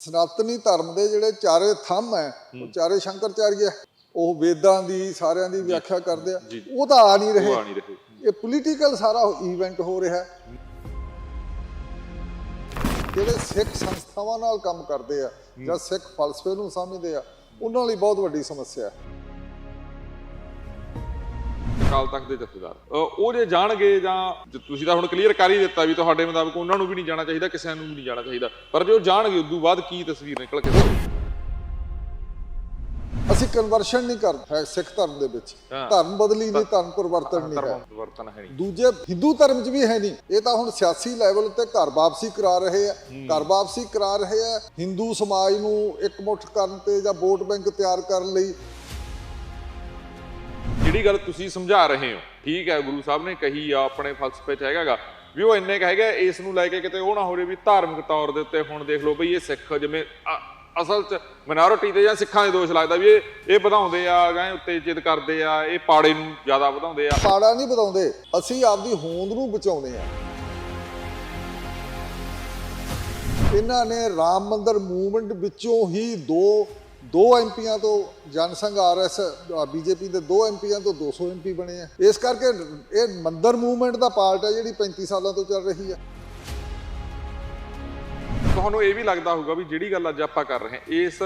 ਸਨਾਤਨੀ ਧਰਮ ਦੇ ਜਿਹੜੇ ਚਾਰੇ ਥੰਮ ਹੈ ਉਹ ਚਾਰੇ ਸ਼ੰਕਰਚਾਰੀਆ ਉਹ ਵੇਦਾਂ ਦੀ ਸਾਰਿਆਂ ਦੀ ਵਿਆਖਿਆ ਕਰਦੇ ਆ। ਉਹ ਤਾਂ ਆ ਨਹੀਂ ਰਹੇ। ਇਹ ਪੋਲੀਟੀਕਲ ਸਾਰਾ ਇਵੈਂਟ ਹੋ ਰਿਹਾ। ਜਿਹੜੇ ਸਿੱਖ ਸੰਸਥਾਵਾਂ ਨਾਲ ਕੰਮ ਕਰਦੇ ਆ ਜਾਂ ਸਿੱਖ ਫਲਸਫੇ ਨੂੰ ਸਮਝਦੇ ਆ ਉਹਨਾਂ ਲਈ ਬਹੁਤ ਵੱਡੀ ਸਮੱਸਿਆ ਹੈ। ਅਕਾਲ ਤਖਤ ਦੇ ਜਥੇਦਾਰ। ਉਹ ਜੇ ਜਾਣਗੇ ਜਾਂ ਤੁਸੀਂ ਤਾਂ ਹੁਣ ਕਲੀਅਰ ਕਰ ਹੀ ਦਿੱਤਾ ਵੀ ਤੁਹਾਡੇ ਮੁਤਾਬਕ ਉਹਨਾਂ ਨੂੰ ਵੀ ਨਹੀਂ ਜਾਣਾ ਚਾਹੀਦਾ ਕਿਸੇ ਨੂੰ ਵੀ ਨਹੀਂ ਜਾਣਾ ਚਾਹੀਦਾ। ਪਰ ਜੇ ਉਹ ਜਾਣਗੇ ਉਦੋਂ ਬਾਅਦ ਕੀ ਤਸਵੀਰ ਨਿਕਲ ਕੇ ਅਸੀਂ ਕਨਵਰਸ਼ਨ ਨਹੀਂ ਕਰਦੇ ਹੈ ਸਿੱਖ ਧਰਮ ਦੇ ਵਿੱਚ। ਧਰਮ ਬਦਲੀ ਨਹੀਂ ਧਰਮ ਪਰਿਵਰਤਨ ਨਹੀਂ ਹੈ। ਨਹੀਂ। ਦੂਜੇ ਹਿੰਦੂ ਧਰਮ 'ਚ ਵੀ ਹੈ ਨਹੀਂ। ਇਹ ਤਾਂ ਹੁਣ ਸਿਆਸੀ ਲੈਵਲ ਤੇ ਘਰ ਵਾਪਸੀ ਕਰਾ ਰਹੇ ਆ। ਘਰ ਵਾਪਸੀ ਕਰਾ ਰਹੇ ਆ। ਹਿੰਦੂ ਸਮਾਜ ਨੂੰ ਇਕਮੁੱਠ ਕਰਨ ਤੇ ਜਾਂ ਵੋਟ ਬੈਂਕ ਤਿਆਰ ਕਰਨ ਲਈ ਜਿਹੜੀ ਗੱਲ ਤੁਸੀਂ ਸਮਝਾ ਰਹੇ ਹੋ, ਠੀਕ ਹੈ, ਗੁਰੂ ਸਾਹਿਬ ਨੇ ਕਹੀ ਆ, ਆਪਣੇ ਫਲਸਫੇ 'ਚ ਹੈਗਾਗਾ। ਵੀ ਉਹ ਇੰਨੇ ਕੁ ਇਸ ਨੂੰ ਲੈ ਕੇ ਕਿਤੇ ਉਹ ਨਾ ਹੋ ਜੇ ਵੀ ਧਾਰਮਿਕ ਤੌਰ ਦੇ ਉੱਤੇ ਹੁਣ ਦੇਖ ਲਓ ਬਈ ਇਹ ਸਿੱਖ ਜਿਵੇਂ ਅਸਲ 'ਚ ਮਿਨੋਰਿਟੀ ਤੇ ਜਾਂ ਸਿੱਖਾਂ ਦੇ ਦੋਸ਼ ਲੱਗਦਾ ਵੀ ਇਹ ਇਹ ਵਧਾਉਂਦੇ ਆ, ਜਾਂ ਉਤੇਜਿਤ ਕਰਦੇ ਆ, ਇਹ ਪਾੜੇ ਨੂੰ ਜ਼ਿਆਦਾ ਵਧਾਉਂਦੇ ਆ। ਪਾੜਾ ਨਹੀਂ ਵਧਾਉਂਦੇ, ਅਸੀਂ ਆਪਦੀ ਹੋਂਦ ਨੂੰ ਬਚਾਉਂਦੇ ਆ। ਇਹਨਾਂ ਨੇ ਰਾਮ ਮੰਦਰ ਮੂਵਮੈਂਟ ਵਿੱਚੋਂ ਹੀ ਦੋ ਦੋ ਐਮਪੀਆਂ ਤੋਂ ਜਨ ਜਨਸੰਘ ਆਰਐਸ ਬੀਜੇਪੀ ਦੇ ਦੋ ਐਮਪੀਆਂ ਤੋਂ 200 ਐਮਪੀ ਬਣੇ ਆ। ਇਸ ਕਰਕੇ ਇਹ ਮੰਦਰ ਮੂਵਮੈਂਟ ਦਾ ਪਾਰਟ ਹੈ ਜਿਹੜੀ 35 ਸਾਲਾਂ ਤੋਂ ਚੱਲ ਰਹੀ ਹੈ। ਤੁਹਾਨੂੰ ਇਹ ਵੀ ਲੱਗਦਾ ਹੋਊਗਾ ਵੀ ਜਿਹੜੀ ਗੱਲ ਅੱਜ ਆਪਾਂ ਕਰ ਰਹੇ ਹਾਂ, ਇਸ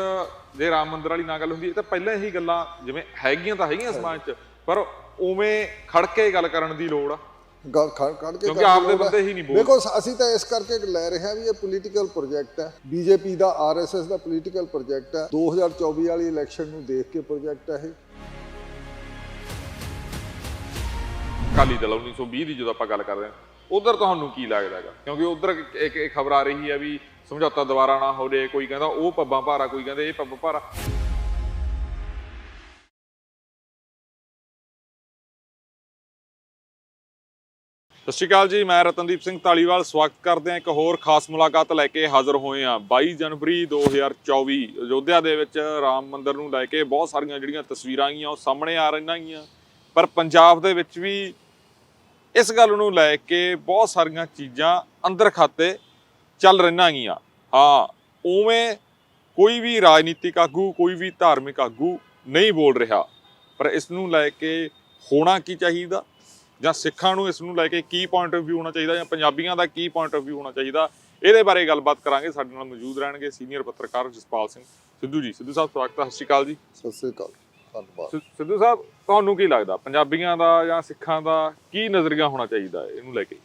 ਜੇ ਰਾਮ ਮੰਦਰ ਵਾਲੀ ਨਾ ਗੱਲ ਹੁੰਦੀ, ਇਹ ਤਾਂ ਪਹਿਲਾਂ ਹੀ ਗੱਲਾਂ ਜਿਵੇਂ ਹੈਗੀਆਂ ਤਾਂ ਹੈਗੀਆਂ ਸਮਾਜ 'ਚ, ਪਰ ਉਵੇਂ ਖੜ ਕੇ ਗੱਲ ਕਰਨ ਦੀ ਲੋੜ ਆ। ਗੱਲ ਖੜ ਖੜ ਕੇ ਕਿਉਂਕਿ ਹੈ। ਬੰਦੇ ਹੀ ਨਹੀਂ ਬੋਲਦੇ। ਦੇਖੋ ਅਸੀਂ ਤਾਂ ਇਸ ਕਰਕੇ ਲੈ ਰਹੇ ਹਾਂ ਵੀ ਇਹ ਪੋਲੀਟੀਕਲ ਪ੍ਰੋਜੈਕਟ ਹੈ ਬੀਜੇਪੀ ਦਾ ਆਰਐਸਐਸ ਦਾ ਪੋਲੀਟੀਕਲ ਪ੍ਰੋਜੈਕਟ ਹੈ 2024 ਵਾਲੀ ਇਲੈਕਸ਼ਨ ਨੂੰ ਦੇਖ ਕੇ ਪ੍ਰੋਜੈਕਟ ਹੈ ਇਹ ਅਕਾਲੀ ਦਲ 1920 ਦੀ ਜਦੋਂ ਆਪਾਂ ਗੱਲ ਕਰਦੇ ਹਾਂ ਉਧਰ ਤੁਹਾਨੂੰ ਕੀ ਲੱਗਦਾ ਹੈਗਾ ਕਿਉਂਕਿ ਉਧਰ ਇੱਕ ਇੱਕ ਖਬਰ ਆ ਰਹੀ ਹੈ ਵੀ ਸਮਝੌਤਾ ਦੁਬਾਰਾ ਨਾ ਹੋ ਜੇ ਕੋਈ ਕਹਿੰਦਾ ਉਹ ਪੱਬਾਂ ਭਾਰਾ ਕੋਈ ਕਹਿੰਦਾ ਇਹ ਪੱਬ ਭਾਰਾ ਸਤਿ ਸ਼੍ਰੀ ਅਕਾਲ ਜੀ, ਮੈਂ ਰਤਨਦੀਪ ਸਿੰਘ ਧਾਲੀਵਾਲ। ਸਵਾਗਤ ਕਰਦੇ ਹਾਂ ਇੱਕ ਹੋਰ ਖਾਸ ਮੁਲਾਕਾਤ ਲੈ ਕੇ ਹਾਜ਼ਰ ਹੋਏ ਹਾਂ। 22 ਜਨਵਰੀ 2024 ਅਯੋਧਿਆ ਦੇ ਵਿੱਚ ਰਾਮ ਮੰਦਿਰ ਨੂੰ ਲੈ ਕੇ ਬਹੁਤ ਸਾਰੀਆਂ ਜਿਹੜੀਆਂ ਤਸਵੀਰਾਂ ਆਈਆਂ, ਉਹ ਸਾਹਮਣੇ ਆ ਰਹੀਆਂ ਗੀਆਂ ਪਰ ਪੰਜਾਬ ਦੇ ਵਿੱਚ ਵੀ ਇਸ ਗੱਲ ਨੂੰ ਲੈ ਕੇ ਬਹੁਤ ਸਾਰੀਆਂ ਚੀਜ਼ਾਂ ਅੰਦਰ ਖਾਤੇ ਚੱਲ ਰਹੀਆਂ ਗੀਆਂ ਹਾਂ, ਉਵੇਂ ਕੋਈ ਵੀ ਰਾਜਨੀਤਿਕ ਆਗੂ, ਕੋਈ ਵੀ ਧਾਰਮਿਕ ਆਗੂ ਨਹੀਂ ਬੋਲ ਰਿਹਾ। ਪਰ ਇਸ ਨੂੰ ਲੈ ਕੇ ਹੋਣਾ ਕੀ ਚਾਹੀਦਾ? ਜਾਂ ਸਿੱਖਾਂ ਨੂੰ ਇਸ ਨੂੰ ਲੈ ਕੇ ਕੀ ਪੁਆਇੰਟ ਆਫ View ਹੋਣਾ ਚਾਹੀਦਾ ਜਾਂ ਪੰਜਾਬੀਆਂ ਦਾ ਕੀ ਪੁਆਇੰਟ ਆਫ View ਹੋਣਾ ਚਾਹੀਦਾ ਇਹਦੇ ਬਾਰੇ ਗੱਲਬਾਤ ਕਰਾਂਗੇ। ਸਾਡੇ ਨਾਲ ਮੌਜੂਦ ਰਹਿਣਗੇ ਸੀਨੀਅਰ ਪੱਤਰਕਾਰ ਜਸਪਾਲ ਸਿੰਘ। ਸਿੱਧੂ ਜੀ ਸਿੱਧੂ ਸਾਹਿਬ ਸਵਾਗਤ ਹੈ। ਸਤਿ ਸ਼੍ਰੀ ਅਕਾਲ ਜੀ। ਸਤਿ ਸ੍ਰੀ ਅਕਾਲ। ਧੰਨਵਾਦ। ਸਿੱਧੂ ਸਾਹਿਬ ਤੁਹਾਨੂੰ ਕੀ ਲੱਗਦਾ? ਪੰਜਾਬੀਆਂ ਦਾ ਜਾਂ ਸਿੱਖਾਂ ਦਾ ਕੀ ਨਜ਼ਰੀਆ ਹੋਣਾ ਚਾਹੀਦਾ ਇਹਨੂੰ ਲੈ ਕੇ?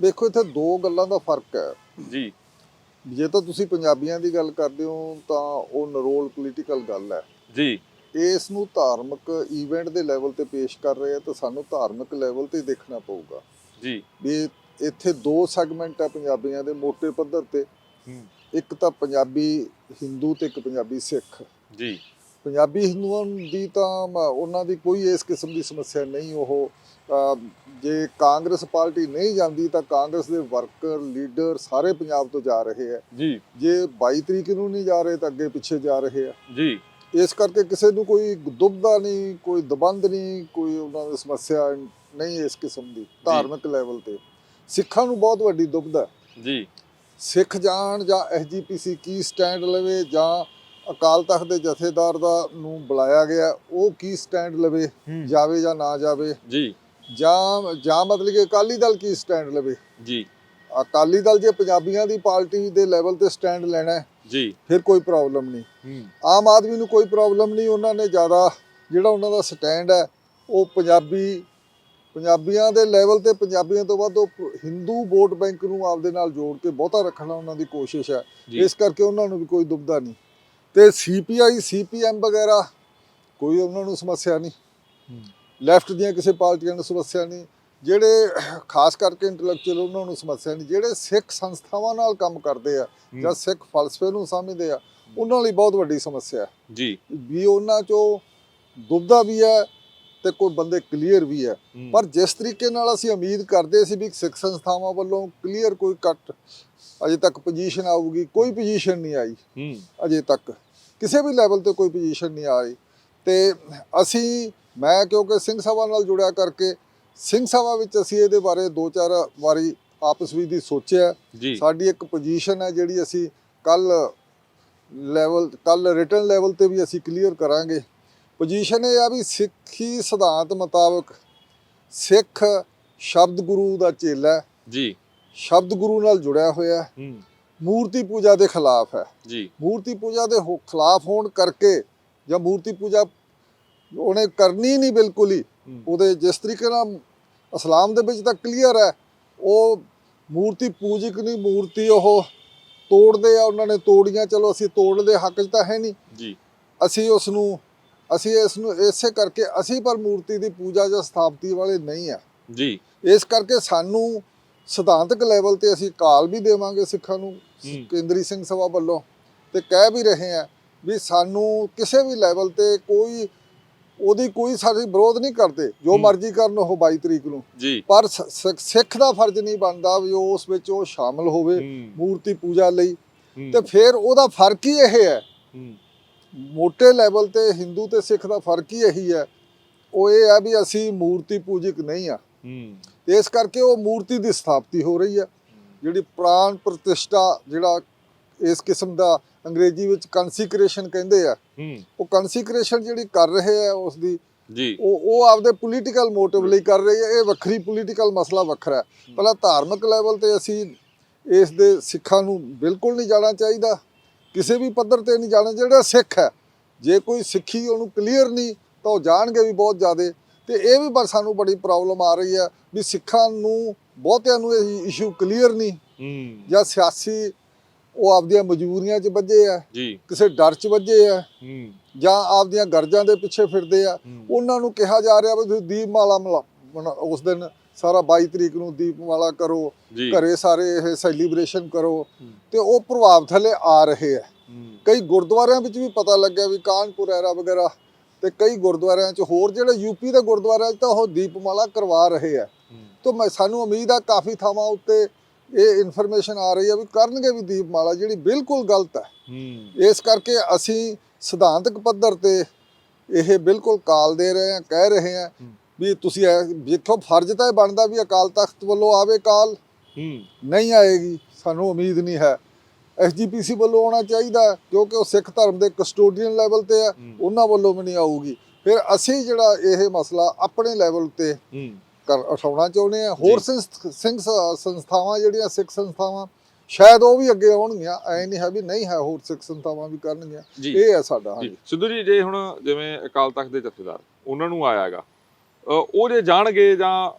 ਦੇਖੋ ਇੱਥੇ ਦੋ ਗੱਲਾਂ ਦਾ ਫ਼ਰਕ ਹੈ। ਜੀ। ਜੇ ਤਾਂ ਤੁਸੀਂ ਪੰਜਾਬੀਆਂ ਦੀ ਗੱਲ ਕਰਦੇ ਹੋ ਤਾਂ ਉਹ ਨਰੋਲ ਪੋਲੀਟੀਕਲ ਗੱਲ ਹੈ। ਜੀ। ਇਸ ਨੂੰ ਧਾਰਮਿਕ ਇਵੈਂਟ ਦੇ ਲੈਵਲ ਤੇ ਪੇਸ਼ ਕਰ ਰਹੇ ਆ ਤਾਂ ਸਾਨੂੰ ਧਾਰਮਿਕ ਲੈਵਲ ਤੇ ਦੇਖਣਾ ਪਊਗਾ। ਜੀ। ਵੀ ਇੱਥੇ ਦੋ ਸੈਗਮੈਂਟ ਆ ਪੰਜਾਬੀਆਂ ਦੇ ਮੋٹے ਪੱਧਰ ਤੇ। ਇੱਕ ਤਾਂ ਪੰਜਾਬੀ ਹਿੰਦੂ ਤੇ ਇੱਕ ਪੰਜਾਬੀ ਸਿੱਖ ਜੀ। ਪੰਜਾਬੀ ਹਿੰਦੂਆਂ ਦੀ ਤਾਂ ਉਹਨਾਂ ਦੀ ਕੋਈ ਇਸ ਕਿਸਮ ਦੀ ਸਮੱਸਿਆ ਨਹੀਂ ਉਹ ਜੇ ਕਾਂਗਰਸ ਪਾਰਟੀ ਨਹੀਂ ਜਾਂਦੀ ਤਾਂ ਕਾਂਗਰਸ ਦੇ ਵਰਕਰ ਲੀਡਰ ਸਾਰੇ ਪੰਜਾਬ ਤੋਂ ਜਾ ਰਹੇ ਆ। ਜੀ। ਜੇ 22 ਤਰੀਕ ਨੂੰ ਨਹੀਂ ਜਾ ਰਹੇ ਤਾਂ ਅੱਗੇ ਪਿੱਛੇ ਜਾ ਰਹੇ ਆ। ਜੀ। ਇਸ ਕਰਕੇ ਕਿਸੇ ਨੂੰ ਕੋਈ ਦੁਬਦਾ ਨਹੀਂ ਕੋਈ ਦਬੰਦ ਨਹੀਂ ਕੋਈ ਉਹਨਾਂ ਦੀ ਸਮੱਸਿਆ ਨਹੀਂ ਇਸ ਕਿਸਮ ਦੀ ਧਾਰਮਿਕ ਲੈਵਲ ਤੇ। ਸਿੱਖਾਂ ਨੂੰ ਬਹੁਤ ਵੱਡੀ ਦੁਬਦਾ ਜੀ। ਸਿੱਖ ਜਾਣ ਜਾਂ ਐਸਜੀਪੀਸੀ ਕੀ ਸਟੈਂਡ ਲਵੇ ਜਾਂ ਅਕਾਲ ਤਖਤ ਦੇ ਜਥੇਦਾਰ ਦਾ ਨੂੰ ਬੁਲਾਇਆ ਗਿਆ ਉਹ ਕੀ ਸਟੈਂਡ ਲਵੇ। ਜਾਵੇ ਜਾਂ ਨਾ ਜਾਵੇ? ਜੀ। ਜਾਂ ਜਾਂ ਮਤਲਬ ਕਿ ਅਕਾਲੀ ਦਲ ਕੀ ਸਟੈਂਡ ਲਵੇ? ਜੀ। ਅਕਾਲੀ ਦਲ ਜੇ ਪੰਜਾਬੀਆਂ ਦੀ ਪਾਰਟੀ ਦੇ ਲੈਵਲ ਤੇ ਸਟੈਂਡ ਲੈਣਾ ਹੈ, ਜੀ। ਫਿਰ ਕੋਈ ਪ੍ਰੋਬਲਮ ਨਹੀਂ। ਆਮ ਆਦਮੀ ਨੂੰ ਕੋਈ ਪ੍ਰੋਬਲਮ ਨਹੀਂ ਉਹਨਾਂ ਨੇ ਜ਼ਿਆਦਾ ਜਿਹੜਾ ਉਹਨਾਂ ਦਾ ਸਟੈਂਡ ਹੈ ਉਹ ਪੰਜਾਬੀ ਪੰਜਾਬੀਆਂ ਦੇ ਲੈਵਲ ਤੇ ਪੰਜਾਬੀਆਂ ਤੋਂ ਵੱਧ ਉਹ ਹਿੰਦੂ ਵੋਟ ਬੈਂਕ ਨੂੰ ਆਪਦੇ ਨਾਲ ਜੋੜ ਕੇ ਬਹੁਤਾ ਰੱਖਣਾ ਉਹਨਾਂ ਦੀ ਕੋਸ਼ਿਸ਼ ਹੈ। ਇਸ ਕਰਕੇ ਉਹਨਾਂ ਨੂੰ ਵੀ ਕੋਈ ਦੁਬਦਾ ਨਹੀਂ। ਤੇ ਸੀਪੀਆਈ ਸੀਪੀਐਮ ਵਗੈਰਾ ਕੋਈ ਉਹਨਾਂ ਨੂੰ ਸਮੱਸਿਆ ਨਹੀਂ। ਲੈਫਟ ਦੀਆਂ ਕਿਸੇ ਪਾਰਟੀਆਂ ਨੂੰ ਸਮੱਸਿਆ ਨਹੀਂ। ਜਿਹੜੇ ਖਾਸ ਕਰਕੇ ਇੰਟੈਲੈਕਚੁਅਲ ਉਹਨਾਂ ਨੂੰ ਸਮੱਸਿਆ ਨਹੀਂ ਜਿਹੜੇ ਸਿੱਖ ਸੰਸਥਾਵਾਂ ਨਾਲ ਕੰਮ ਕਰਦੇ ਆ ਜਾਂ ਸਿੱਖ ਫਲਸਫੇ ਨੂੰ ਸਮਝਦੇ ਆ ਉਹਨਾਂ ਲਈ ਬਹੁਤ ਵੱਡੀ ਸਮੱਸਿਆ ਹੈ। ਜੀ। ਵੀ ਉਹਨਾਂ ਚੋਂ ਦੁਬਦਾ ਵੀ ਹੈ ਤੇ ਕੋਈ ਬੰਦੇ ਕਲੀਅਰ ਵੀ ਹੈ। ਪਰ ਜਿਸ ਤਰੀਕੇ ਨਾਲ ਅਸੀਂ ਉਮੀਦ ਕਰਦੇ ਸੀ ਵੀ ਸਿੱਖ ਸੰਸਥਾਵਾਂ ਵੱਲੋਂ ਕਲੀਅਰ ਕੋਈ ਕੱਟ ਅਜੇ ਤੱਕ ਪੋਜੀਸ਼ਨ ਆਊਗੀ ਕੋਈ ਪੋਜੀਸ਼ਨ ਨਹੀਂ ਆਈ। ਅਜੇ ਤੱਕ ਕਿਸੇ ਵੀ ਲੈਵਲ ਤੇ ਕੋਈ ਪੋਜੀਸ਼ਨ ਨਹੀਂ ਆ ਰਹੀ ਤੇ ਅਸੀਂ ਮੈਂ ਕਿਉਂਕਿ ਸਿੰਘ ਸਭਾ ਨਾਲ ਜੁੜਿਆ ਕਰਕੇ ਸਿੰਘ ਸਭਾ ਵਿੱਚ ਅਸੀਂ ਇਹਦੇ ਬਾਰੇ ਦੋ ਚਾਰ ਵਾਰੀ ਆਪਸ ਵਿੱਚ ਦੀ ਸੋਚਿਆ। ਸਾਡੀ ਇੱਕ ਪੋਜੀਸ਼ਨ ਹੈ ਜਿਹੜੀ ਅਸੀਂ ਕੱਲ ਲੈਵਲ ਕੱਲ ਰਿਟਰਨ ਲੈਵਲ ਤੇ ਵੀ ਅਸੀਂ ਕਲੀਅਰ ਕਰਾਂਗੇ। ਪੋਜੀਸ਼ਨ ਇਹ ਆ ਵੀ ਸਿੱਖੀ ਸਿਧਾਂਤ ਮੁਤਾਬਕ ਸਿੱਖ ਸ਼ਬਦ ਗੁਰੂ ਦਾ ਚੇਲਾ ਜੀ। ਸ਼ਬਦ ਗੁਰੂ ਨਾਲ ਜੁੜਿਆ ਹੋਇਆ ਹੈ, ਮੂਰਤੀ ਪੂਜਾ ਦੇ ਖਿਲਾਫ ਹੈ। ਜੀ। ਮੂਰਤੀ ਪੂਜਾ ਦੇ ਖਿਲਾਫ ਹੋਣ ਕਰਕੇ ਜਾਂ ਮੂਰਤੀ ਪੂਜਾ ਉਹਨੇ ਕਰਨੀ ਨਹੀਂ ਬਿਲਕੁਲ ਹੂੰ। ਉਹਦੇ ਜਿਸ ਤਰੀਕੇ ਨਾਲ ਇਸਲਾਮ ਦੇ ਵਿੱਚ ਤਾਂ ਕਲੀਅਰ ਹੈ ਉਹ ਮੂਰਤੀ ਪੂਜਕ ਨਹੀਂ ਮੂਰਤੀ ਉਹ ਤੋੜਦੇ ਆ ਉਹਨਾਂ ਨੇ ਤੋੜੀਆਂ ਚਲੋ ਅਸੀਂ ਤੋੜਨ ਦੇ ਹੱਕ 'ਚ ਤਾਂ ਹੈ ਨਹੀਂ। ਜੀ। ਅਸੀਂ ਉਸ ਨੂੰ ਅਸੀਂ ਇਸ ਨੂੰ ਇਸੇ ਕਰਕੇ ਅਸੀਂ ਪਰ ਮੂਰਤੀ ਦੀ ਪੂਜਾ ਜਾਂ ਸਥਾਪਤੀ ਵਾਲੇ ਨਹੀਂ ਆ। ਜੀ। ਇਸ ਕਰਕੇ ਸਾਨੂੰ ਸਿਧਾਂਤਕ ਲੈਵਲ ਤੇ ਅਸੀਂ ਕਾਲ ਵੀ ਦੇਵਾਂਗੇ ਸਿੱਖਾਂ ਨੂੰ। ਕੇਂਦਰੀ ਸਿੰਘ ਸਭਾ ਵੱਲੋਂ ਤੇ ਕਹਿ ਵੀ ਰਹੇ ਆ ਵੀ ਸਾਨੂੰ ਕਿਸੇ ਵੀ ਲੈਵਲ ਤੇ ਕੋਈ ਉਹਦੀ ਕੋਈ ਸਾਡੀ ਵਿਰੋਧ ਨਹੀਂ ਕਰਦੇ। ਜੋ। ਮਰਜ਼ੀ ਕਰਨ ਉਹ 22 ਤਰੀਕ ਨੂੰ। ਜੀ। ਪਰ ਸਿੱਖ ਦਾ ਫਰਜ਼ ਨਹੀਂ ਬਣਦਾ ਵੀ ਉਸ ਵਿੱਚ ਉਹ ਸ਼ਾਮਲ ਹੋਵੇ ਮੂਰਤੀ ਪੂਜਾ ਲਈ। ਤੇ ਫਿਰ ਉਹਦਾ ਫ਼ਰਕ ਹੀ ਇਹ ਹੈ। ਮੋٹے ਲੈਵਲ ਤੇ ਹਿੰਦੂ ਤੇ ਸਿੱਖ ਦਾ ਫ਼ਰਕ ਹੀ ਇਹੀ ਹੈ। ਉਹ ਇਹ ਹੈ ਵੀ ਅਸੀਂ ਮੂਰਤੀ ਪੂਜਕ ਨਹੀਂ ਆ ਇਸ ਕਰਕੇ ਉਹ ਮੂਰਤੀ ਦੀ ਸਥਾਪਤੀ ਹੋ ਰਹੀ ਹੈ। ਜਿਹੜੀ ਪ੍ਰਾਣ ਪ੍ਰਤਿਸ਼ਠਾ ਜਿਹੜਾ ਇਸ ਕਿਸਮ ਦਾ ਅੰਗਰੇਜ਼ੀ ਵਿੱਚ ਕੰਸੀਕ੍ਰੇਸ਼ਨ ਕਹਿੰਦੇ ਆ। ਉਹ ਕੰਸੀਕ੍ਰੇਸ਼ਨ ਜਿਹੜੀ ਕਰ ਰਹੇ ਆ ਉਸ ਦੀ ਜੀ। ਉਹ ਉਹ ਆਪਦੇ ਪੋਲੀਟੀਕਲ ਮੋਟਿਵ ਲਈ ਕਰ ਰਹੀ ਹੈ ਇਹ ਵੱਖਰੀ ਪੋਲੀਟੀਕਲ ਮਸਲਾ ਵੱਖਰਾ ਹੈ। ਪਹਿਲਾਂ ਧਾਰਮਿਕ ਲੈਵਲ ਤੇ ਅਸੀਂ ਇਸ ਦੇ ਸਿੱਖਾਂ ਨੂੰ ਬਿਲਕੁਲ ਨਹੀਂ ਜਾਣਾ ਚਾਹੀਦਾ। ਕਿਸੇ ਵੀ ਪੱਧਰ ਤੇ ਨਹੀਂ ਜਾਣਾ। ਜਿਹੜਾ ਸਿੱਖ ਹੈ ਜੇ ਕੋਈ ਸਿੱਖੀ ਉਹਨੂੰ ਕਲੀਅਰ ਨਹੀਂ ਤਾਂ ਉਹ ਜਾਣਗੇ ਵੀ ਬਹੁਤ ਜ਼ਿਆਦੇ। ਤੇ ਇਹ ਵੀ ਪਰ ਸਾਨੂੰ ਬੜੀ ਪ੍ਰੋਬਲਮ ਆ ਰਹੀ ਹੈ ਵੀ ਸਿੱਖਾਂ ਨੂੰ ਬਹੁਤਿਆਂ ਨੂੰ ਇਹ ਇਸ਼ੂ ਕਲੀਅਰ ਨਹੀਂ। ਜਾਂ ਸਿਆਸੀ ਉਹ ਆਪਦੀਆਂ ਮਜਬੂਰੀਆਂ 'ਚ ਵੱਜੇ ਆ ਜੀ। ਕਿਸੇ ਡਰ 'ਚ ਵੱਜੇ ਆ ਹੂੰ। ਜਾਂ ਆਪਦੀਆਂ ਗਰਜਾਂ ਦੇ ਪਿੱਛੇ ਫਿਰਦੇ ਆ। ਉਹਨਾਂ ਨੂੰ ਕਿਹਾ ਜਾ ਰਿਹਾ ਵੀ ਤੁਸੀਂ ਦੀਪਮਾਲਾ ਮਲਾ- ਮਨਾ- ਉਸ ਦਿਨ ਸਾਰਾ 22 ਤਰੀਕ ਨੂੰ ਦੀਪਮਾਲਾ ਕਰੋ ਜੀ। ਘਰੇ ਸਾਰੇ ਇਹ ਸੈਲੀਬ੍ਰੇਸ਼ਨ ਕਰੋ। ਤੇ ਉਹ ਪ੍ਰਭਾਵ ਥੱਲੇ ਆ ਰਹੇ ਆ। ਹੂੰ। ਕਈ ਗੁਰਦੁਆਰਿਆਂ ਵਿੱਚ ਵੀ ਪਤਾ ਲੱਗਿਆ ਵੀ ਕਾਨਪੁਰ ਐਰਾ ਵਗੈਰਾ ਤੇ ਕਈ ਗੁਰਦੁਆਰਿਆਂ 'ਚ ਹੋਰ ਜਿਹੜੇ ਯੂਪੀ ਦੇ ਗੁਰਦੁਆਰਿਆਂ 'ਚ ਤਾਂ ਉਹ ਦੀਪਮਾਲਾ ਕਰਵਾ ਰਹੇ ਆ। ਤਾਂ ਮੈਂ ਸਾਨੂੰ ਉਮੀਦ ਆ ਕਾਫੀ ਥਾਵਾਂ ਉੱਤੇ ਇਹ ਇਨਫੋਰਮੇਸ਼ਨ ਆ ਰਹੀ ਆ ਵੀ ਕਰਨਗੇ ਵੀ ਦੀਪਮਾਲਾ ਜਿਹੜੀ ਬਿਲਕੁਲ ਗਲਤ ਹੈ। ਹੂੰ। ਇਸ ਕਰਕੇ ਅਸੀਂ ਸਿਧਾਂਤਕ ਪੱਧਰ ਤੇ ਇਹ ਬਿਲਕੁਲ ਕਾਲ ਦੇ ਰਹੇ ਹਾਂ ਕਹਿ ਰਹੇ ਹਾਂ ਹੂੰ। ਵੀ ਤੁਸੀਂ ਜਿੱਥੋਂ ਫਰਜ਼ ਤਾਂ ਇਹ ਬਣਦਾ ਵੀ ਅਕਾਲ ਤਖਤ ਵੱਲੋਂ ਆਵੇ ਕਾਲ ਹੂੰ। ਨਹੀਂ ਆਏਗੀ ਸਾਨੂੰ ਉਮੀਦ ਨਹੀਂ ਹੈ। ਐਸਜੀਪੀਸੀ ਵੱਲੋਂ ਆਉਣਾ ਚਾਹੀਦਾ ਹੈ, ਕਿਉਂਕਿ ਉਹ ਸਿੱਖ ਧਰਮ ਦੇ ਕਸਟੋਡੀਅਨ ਲੈਵਲ ਤੇ ਹੈ ਹੂੰ। ਉਹਨਾਂ ਵੱਲੋਂ ਵੀ ਨਹੀਂ ਆਊਗੀ। ਫਿਰ ਅਸੀਂ ਜਿਹੜਾ ਇਹ ਮਸਲਾ ਆਪਣੇ ਲੈਵਲ ਤੇ ਹੂੰ। ਕਰ ਉਠਾਉਣਾ ਚਾਹੁੰਦੇ ਆ। ਹੋਰ ਸਿੰਘ ਸੰਸਥਾਵਾਂ ਜਿਹੜੀਆਂ ਸਿੱਖ ਸੰਸਥਾਵਾਂ ਸ਼ਾਇਦ ਉਹ ਵੀ ਅੱਗੇ ਆਉਣਗੀਆਂ। ਐ ਨਹੀਂ ਹੈ ਵੀ ਨਹੀਂ ਹੈ ਹੋਰ ਸਿੱਖ ਸੰਸਥਾਵਾਂ ਵੀ ਕਰਨਗੀਆਂ। ਇਹ ਹੈ ਸਾਡਾ ਸਿੱਧੂ ਜੀ ਜੇ ਹੁਣ ਜਿਵੇਂ ਅਕਾਲ ਤਖਤ ਦੇ ਜਥੇਦਾਰ ਉਹਨਾਂ ਨੂੰ ਆਇਆਗਾ ਉਹ ਜੇ ਜਾਣਗੇ ਜਾਂ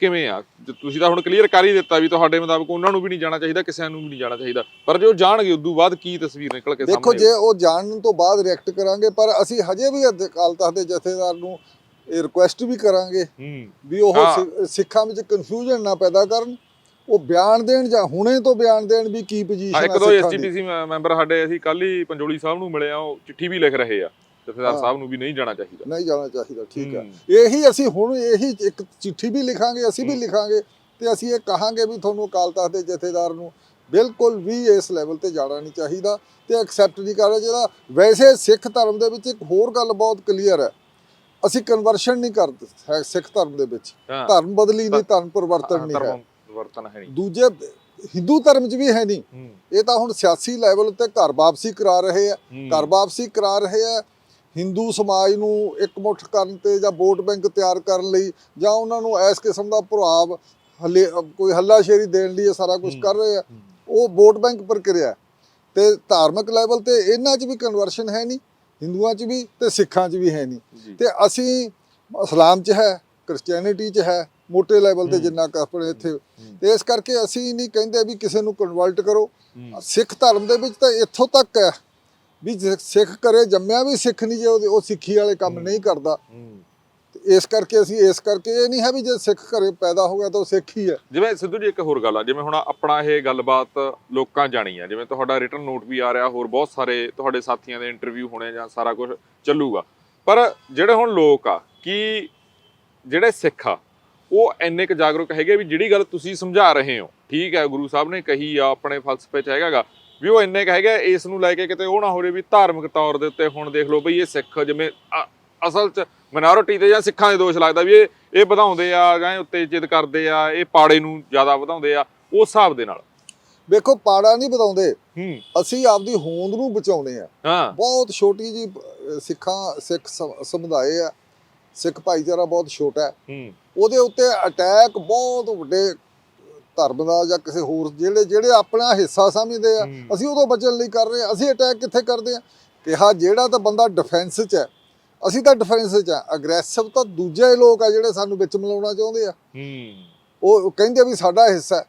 ਕਿਵੇਂ ਆ? ਤੁਸੀਂ ਤਾਂ ਹੁਣ ਕਲੀਅਰ ਕਰ ਹੀ ਦਿੱਤਾ ਵੀ ਤੁਹਾਡੇ ਮੁਤਾਬਕ ਉਹਨਾਂ ਨੂੰ ਵੀ ਨਹੀਂ ਜਾਣਾ ਚਾਹੀਦਾ ਕਿਸੇ ਨੂੰ ਵੀ ਨਹੀਂ ਜਾਣਾ ਚਾਹੀਦਾ। ਪਰ ਜੇ ਉਹ ਜਾਣਗੇ ਉਦੋਂ ਬਾਅਦ ਕੀ ਤਸਵੀਰ ਨਿਕਲ ਕੇ ਦੇਖੋ ਸਾਹਮਣੇ ਜੇ ਉਹ ਜਾਣਨ ਤੋਂ ਬਾਅਦ ਰਿਐਕਟ ਕਰਾਂਗੇ ਪਰ ਅਸੀਂ ਹਜੇ ਵੀ ਅਕਾਲ ਤਖਤ ਦੇ ਜਥੇਦਾਰ ਨੂੰ ਇਹ ਰਿਕੁਐਸਟ ਵੀ ਕਰਾਂਗੇ ਹੂੰ ਵੀ ਉਹ। ਸਿ- ਸਿੱਖਾਂ ਵਿੱਚ ਕਨਫਿਊਜ਼ਨ ਨਾ ਪੈਦਾ ਕਰਨ ਉਹ ਬਿਆਨ ਦੇਣ ਜਾਂ ਹੁਣੇ ਤੋਂ ਬਿਆਨ ਦੇਣ ਵੀ ਕੀ ਪੋਜੀਸ਼ਨ ਇੱਕ ਹੈ ਦੋ ਸਿੱਖਾਂ ਦੀ ਐਸਜੀਪੀਸੀ ਮੈਂਬਰ ਸਾਡੇ ਅਸੀਂ ਕੱਲ ਹੀ ਪੰਜੋਲੀ ਸਾਹਿਬ ਨੂੰ ਮਿਲੇ ਆ ਉਹ ਚਿੱਠੀ ਵੀ ਲਿਖ ਰਹੇ ਆ ਜਥੇਦਾਰ ਹਾਂ। ਸਾਹਿਬ ਨੂੰ ਵੀ ਨਹੀਂ ਜਾਣਾ ਚਾਹੀਦਾ ਨਹੀਂ ਜਾਣਾ ਚਾਹੀਦਾ ਠੀਕ ਹੈ ਹੂੰ। ਇਹੀ ਅਸੀਂ ਹੁਣ ਇਹੀ ਇੱਕ ਚਿੱਠੀ ਵੀ ਲਿਖਾਂਗੇ ਅਸੀਂ ਵੀ। ਲਿਖਾਂਗੇ ਤੇ ਅਸੀਂ ਇਹ ਕਹਾਂਗੇ ਵੀ ਤੁਹਾਨੂੰ ਅਕਾਲ ਤਖਤ ਦੇ ਜਥੇਦਾਰ ਨੂੰ ਬਿਲਕੁਲ ਵੀ ਇਸ ਲੈਵਲ ਤੇ ਜਾਣਾ ਨਹੀਂ ਚਾਹੀਦਾ ਤੇ ਐਕਸੈਪਟ ਨਹੀਂ ਕਰਨਾ ਚਾਹੀਦਾ ਵੈਸੇ ਸਿੱਖ ਧਰਮ ਦੇ ਵਿੱਚ ਇੱਕ ਹੋਰ ਗੱਲ ਬਹੁਤ ਕਲੀਅਰ ਹੈ ਅਸੀਂ ਕਨਵਰਸ਼ਨ ਨਹੀਂ ਕਰਦੇ ਹੈ ਸਿੱਖ ਧਰਮ ਦੇ ਵਿੱਚ। ਹਾਂ। ਧਰਮ ਬਦਲੀ ਨਹੀਂ ਧਰਮ ਪਰਿਵਰਤਨ ਨਹੀਂ ਹੈ। ਧਰਮ ਵਰਤਨ ਹੈ ਨਹੀਂ। ਦੂਜੇ ਹਿੰਦੂ ਧਰਮ 'ਚ ਵੀ ਹੈ ਨਹੀਂ। ਹੂੰ। ਇਹ ਤਾਂ ਹੁਣ ਸਿਆਸੀ ਲੈਵਲ ਤੇ ਘਰ ਵਾਪਸੀ ਕਰਾ ਰਹੇ ਆ। ਹੂੰ। ਘਰ ਵਾਪਸੀ ਕਰਾ ਰਹੇ ਆ। ਹਿੰਦੂ ਸਮਾਜ ਨੂੰ ਇਕਮੁੱਠ ਕਰਨ ਤੇ ਜਾਂ ਵੋਟ ਬੈਂਕ ਤਿਆਰ ਕਰਨ ਲਈ ਜਾਂ ਉਹਨਾਂ ਨੂੰ ਇਸ ਕਿਸਮ ਦਾ ਪ੍ਰਭਾਵ ਹੱਲੇ ਕੋਈ ਹੱਲਾਸ਼ੇਰੀ ਦੇਣ ਲਈ ਇਹ ਸਾਰਾ ਕੁਝ। ਕਰ ਰਹੇ ਆ। ਹੂੰ। ਉਹ ਵੋਟ ਬੈਂਕ ਪ੍ਰਕਿਰਿਆ ਹੈ। ਤੇ ਧਾਰਮਿਕ ਲੈਵਲ ਤੇ ਇਹਨਾਂ 'ਚ ਵੀ ਕਨਵਰਸ਼ਨ ਹੈ ਨਹੀਂ। ਹਿੰਦੂਆਂ 'ਚ ਵੀ ਤੇ ਸਿੱਖਾਂ 'ਚ ਵੀ ਹੈ ਨਹੀਂ ਤੇ ਅਸੀਂ ਇਸਲਾਮ 'ਚ ਹੈ ਕ੍ਰਿਸਚੀਅਨਿਟੀ 'ਚ ਹੈ ਮੋٹے ਲੈਵਲ ਤੇ। ਜਿੰਨਾ ਆਪਣੇ ਇੱਥੇ। ਤੇ ਇਸ ਕਰਕੇ ਅਸੀਂ ਨਹੀਂ ਕਹਿੰਦੇ ਵੀ ਕਿਸੇ ਨੂੰ ਕਨਵਰਟ ਕਰੋ। ਸਿੱਖ ਧਰਮ ਦੇ ਵਿੱਚ ਤਾਂ ਇੱਥੋਂ ਤੱਕ ਹੈ ਵੀ ਸਿੱਖ ਕਰੇ ਜੰਮਿਆ ਵੀ ਸਿੱਖ ਨਹੀਂ ਜੇ ਉਹ ਸਿੱਖੀ ਵਾਲੇ ਕੰਮ ਨਹੀਂ ਕਰਦਾ ਇਸ ਕਰਕੇ ਅਸੀਂ ਇਸ ਕਰਕੇ ਇਹ ਨਹੀਂ ਹੈ ਵੀ ਜੇ ਸਿੱਖ ਘਰੇ ਪੈਦਾ ਹੋ ਗਿਆ ਤਾਂ ਉਹ ਸਿੱਖ ਹੀ ਹੈ। ਜਿਵੇਂ ਸਿੱਧੂ ਜੀ ਇੱਕ ਹੋਰ ਗੱਲ ਆ, ਜਿਵੇਂ ਹੁਣ ਆਪਣਾ ਇਹ ਗੱਲਬਾਤ ਲੋਕਾਂ ਜਾਣੀ ਆ, ਜਿਵੇਂ ਤੁਹਾਡਾ ਰਿਟਰਨ ਨੋਟ ਵੀ ਆ ਰਿਹਾ, ਹੋਰ ਬਹੁਤ ਸਾਰੇ ਤੁਹਾਡੇ ਸਾਥੀਆਂ ਦੇ ਇੰਟਰਵਿਊ ਹੋਣੇ ਜਾਂ ਸਾਰਾ ਕੁਝ ਚੱਲੂਗਾ। ਪਰ ਜਿਹੜੇ ਹੁਣ ਲੋਕ ਆ, ਕਿ ਜਿਹੜੇ ਸਿੱਖ ਆ, ਉਹ ਇੰਨੇ ਕੁ ਜਾਗਰੂਕ ਹੈਗੇ ਵੀ ਜਿਹੜੀ ਗੱਲ ਤੁਸੀਂ ਸਮਝਾ ਰਹੇ ਹੋ, ਠੀਕ ਹੈ, ਗੁਰੂ ਸਾਹਿਬ ਨੇ ਕਹੀ ਆ, ਆਪਣੇ ਫਲਸਫੇ 'ਚ ਹੈਗਾਗਾ, ਵੀ ਉਹ ਇੰਨੇ ਕੁ ਹੈਗੇ ਇਸ ਨੂੰ ਲੈ ਕੇ ਕਿਤੇ ਉਹ ਨਾ ਹੋ ਰਹੇ ਵੀ ਧਾਰਮਿਕ ਤੌਰ ਦੇ ਉੱਤੇ ਹੁਣ ਦੇਖ ਲਓ ਬਈ ਇਹ ਸਿੱਖ ਜਿਵੇਂ ਅਸਲ 'ਚ ਮਿਨੋਰਿਟੀ ਤੇ ਜਾਂ ਸਿੱਖਾਂ ਦੇ ਦੋਸ਼ ਲੱਗਦਾ ਵੀ ਇਹ ਇਹ ਵਧਾਉਂਦੇ ਆ ਜਾਂ ਇਹ ਉਤੇਜਿਤ ਕਰਦੇ ਆ ਇਹ ਪਾੜੇ ਨੂੰ ਜ਼ਿਆਦਾ ਵਧਾਉਂਦੇ ਆ ਉਸ ਹਿਸਾਬ ਦੇ ਨਾਲ। ਵੇਖੋ ਪਾੜਾ ਨਹੀਂ ਵਧਾਉਂਦੇ। ਹੂੰ। ਅਸੀਂ ਆਪਦੀ ਹੋਂਦ ਨੂੰ ਬਚਾਉਣੇ ਆ। ਹਾਂ। ਬਹੁਤ ਛੋਟੀ ਜੀ ਸਿੱਖਾਂ ਸਿੱਖ ਸਮ- ਸਮੁਦਾਇ ਆ। ਸਿੱਖ ਭਾਈਚਾਰਾ ਬਹੁਤ ਛੋਟਾ ਹੈ। ਉਹਦੇ ਉੱਤੇ ਅਟੈਕ ਬਹੁਤ ਵੱਡੇ ਧਰਮ ਦਾ ਜਾਂ ਕਿਸੇ ਹੋਰ ਜਿਹੜੇ ਜਿਹੜੇ ਆਪਣਾ ਹਿੱਸਾ ਸਮਝਦੇ ਆ। ਅਸੀਂ ਉਦੋਂ ਬਚਣ ਲਈ ਕਰ ਰਹੇ ਆ। ਅਸੀਂ ਅਟੈਕ ਕਿੱਥੇ ਕਰਦੇ ਆ? ਕਿਹਾ ਜਿਹੜਾ ਤਾਂ ਬੰਦਾ ਡਿਫੈਂਸ 'ਚ ਹੈ ਅਸੀਂ ਤਾਂ ਡਿਫੈਂਸ 'ਚ ਆ। ਅਗਰੈਸਿਵ ਤਾਂ ਦੂਜੇ ਲੋਕ ਆ ਜਿਹੜੇ ਸਾਨੂੰ ਵਿੱਚ ਮਿਲਾਉਣਾ ਚਾਹੁੰਦੇ ਆ। ਹੂੰ। ਉਹ ਕਹਿੰਦੇ ਵੀ ਸਾਡਾ ਹਿੱਸਾ ਹੈ।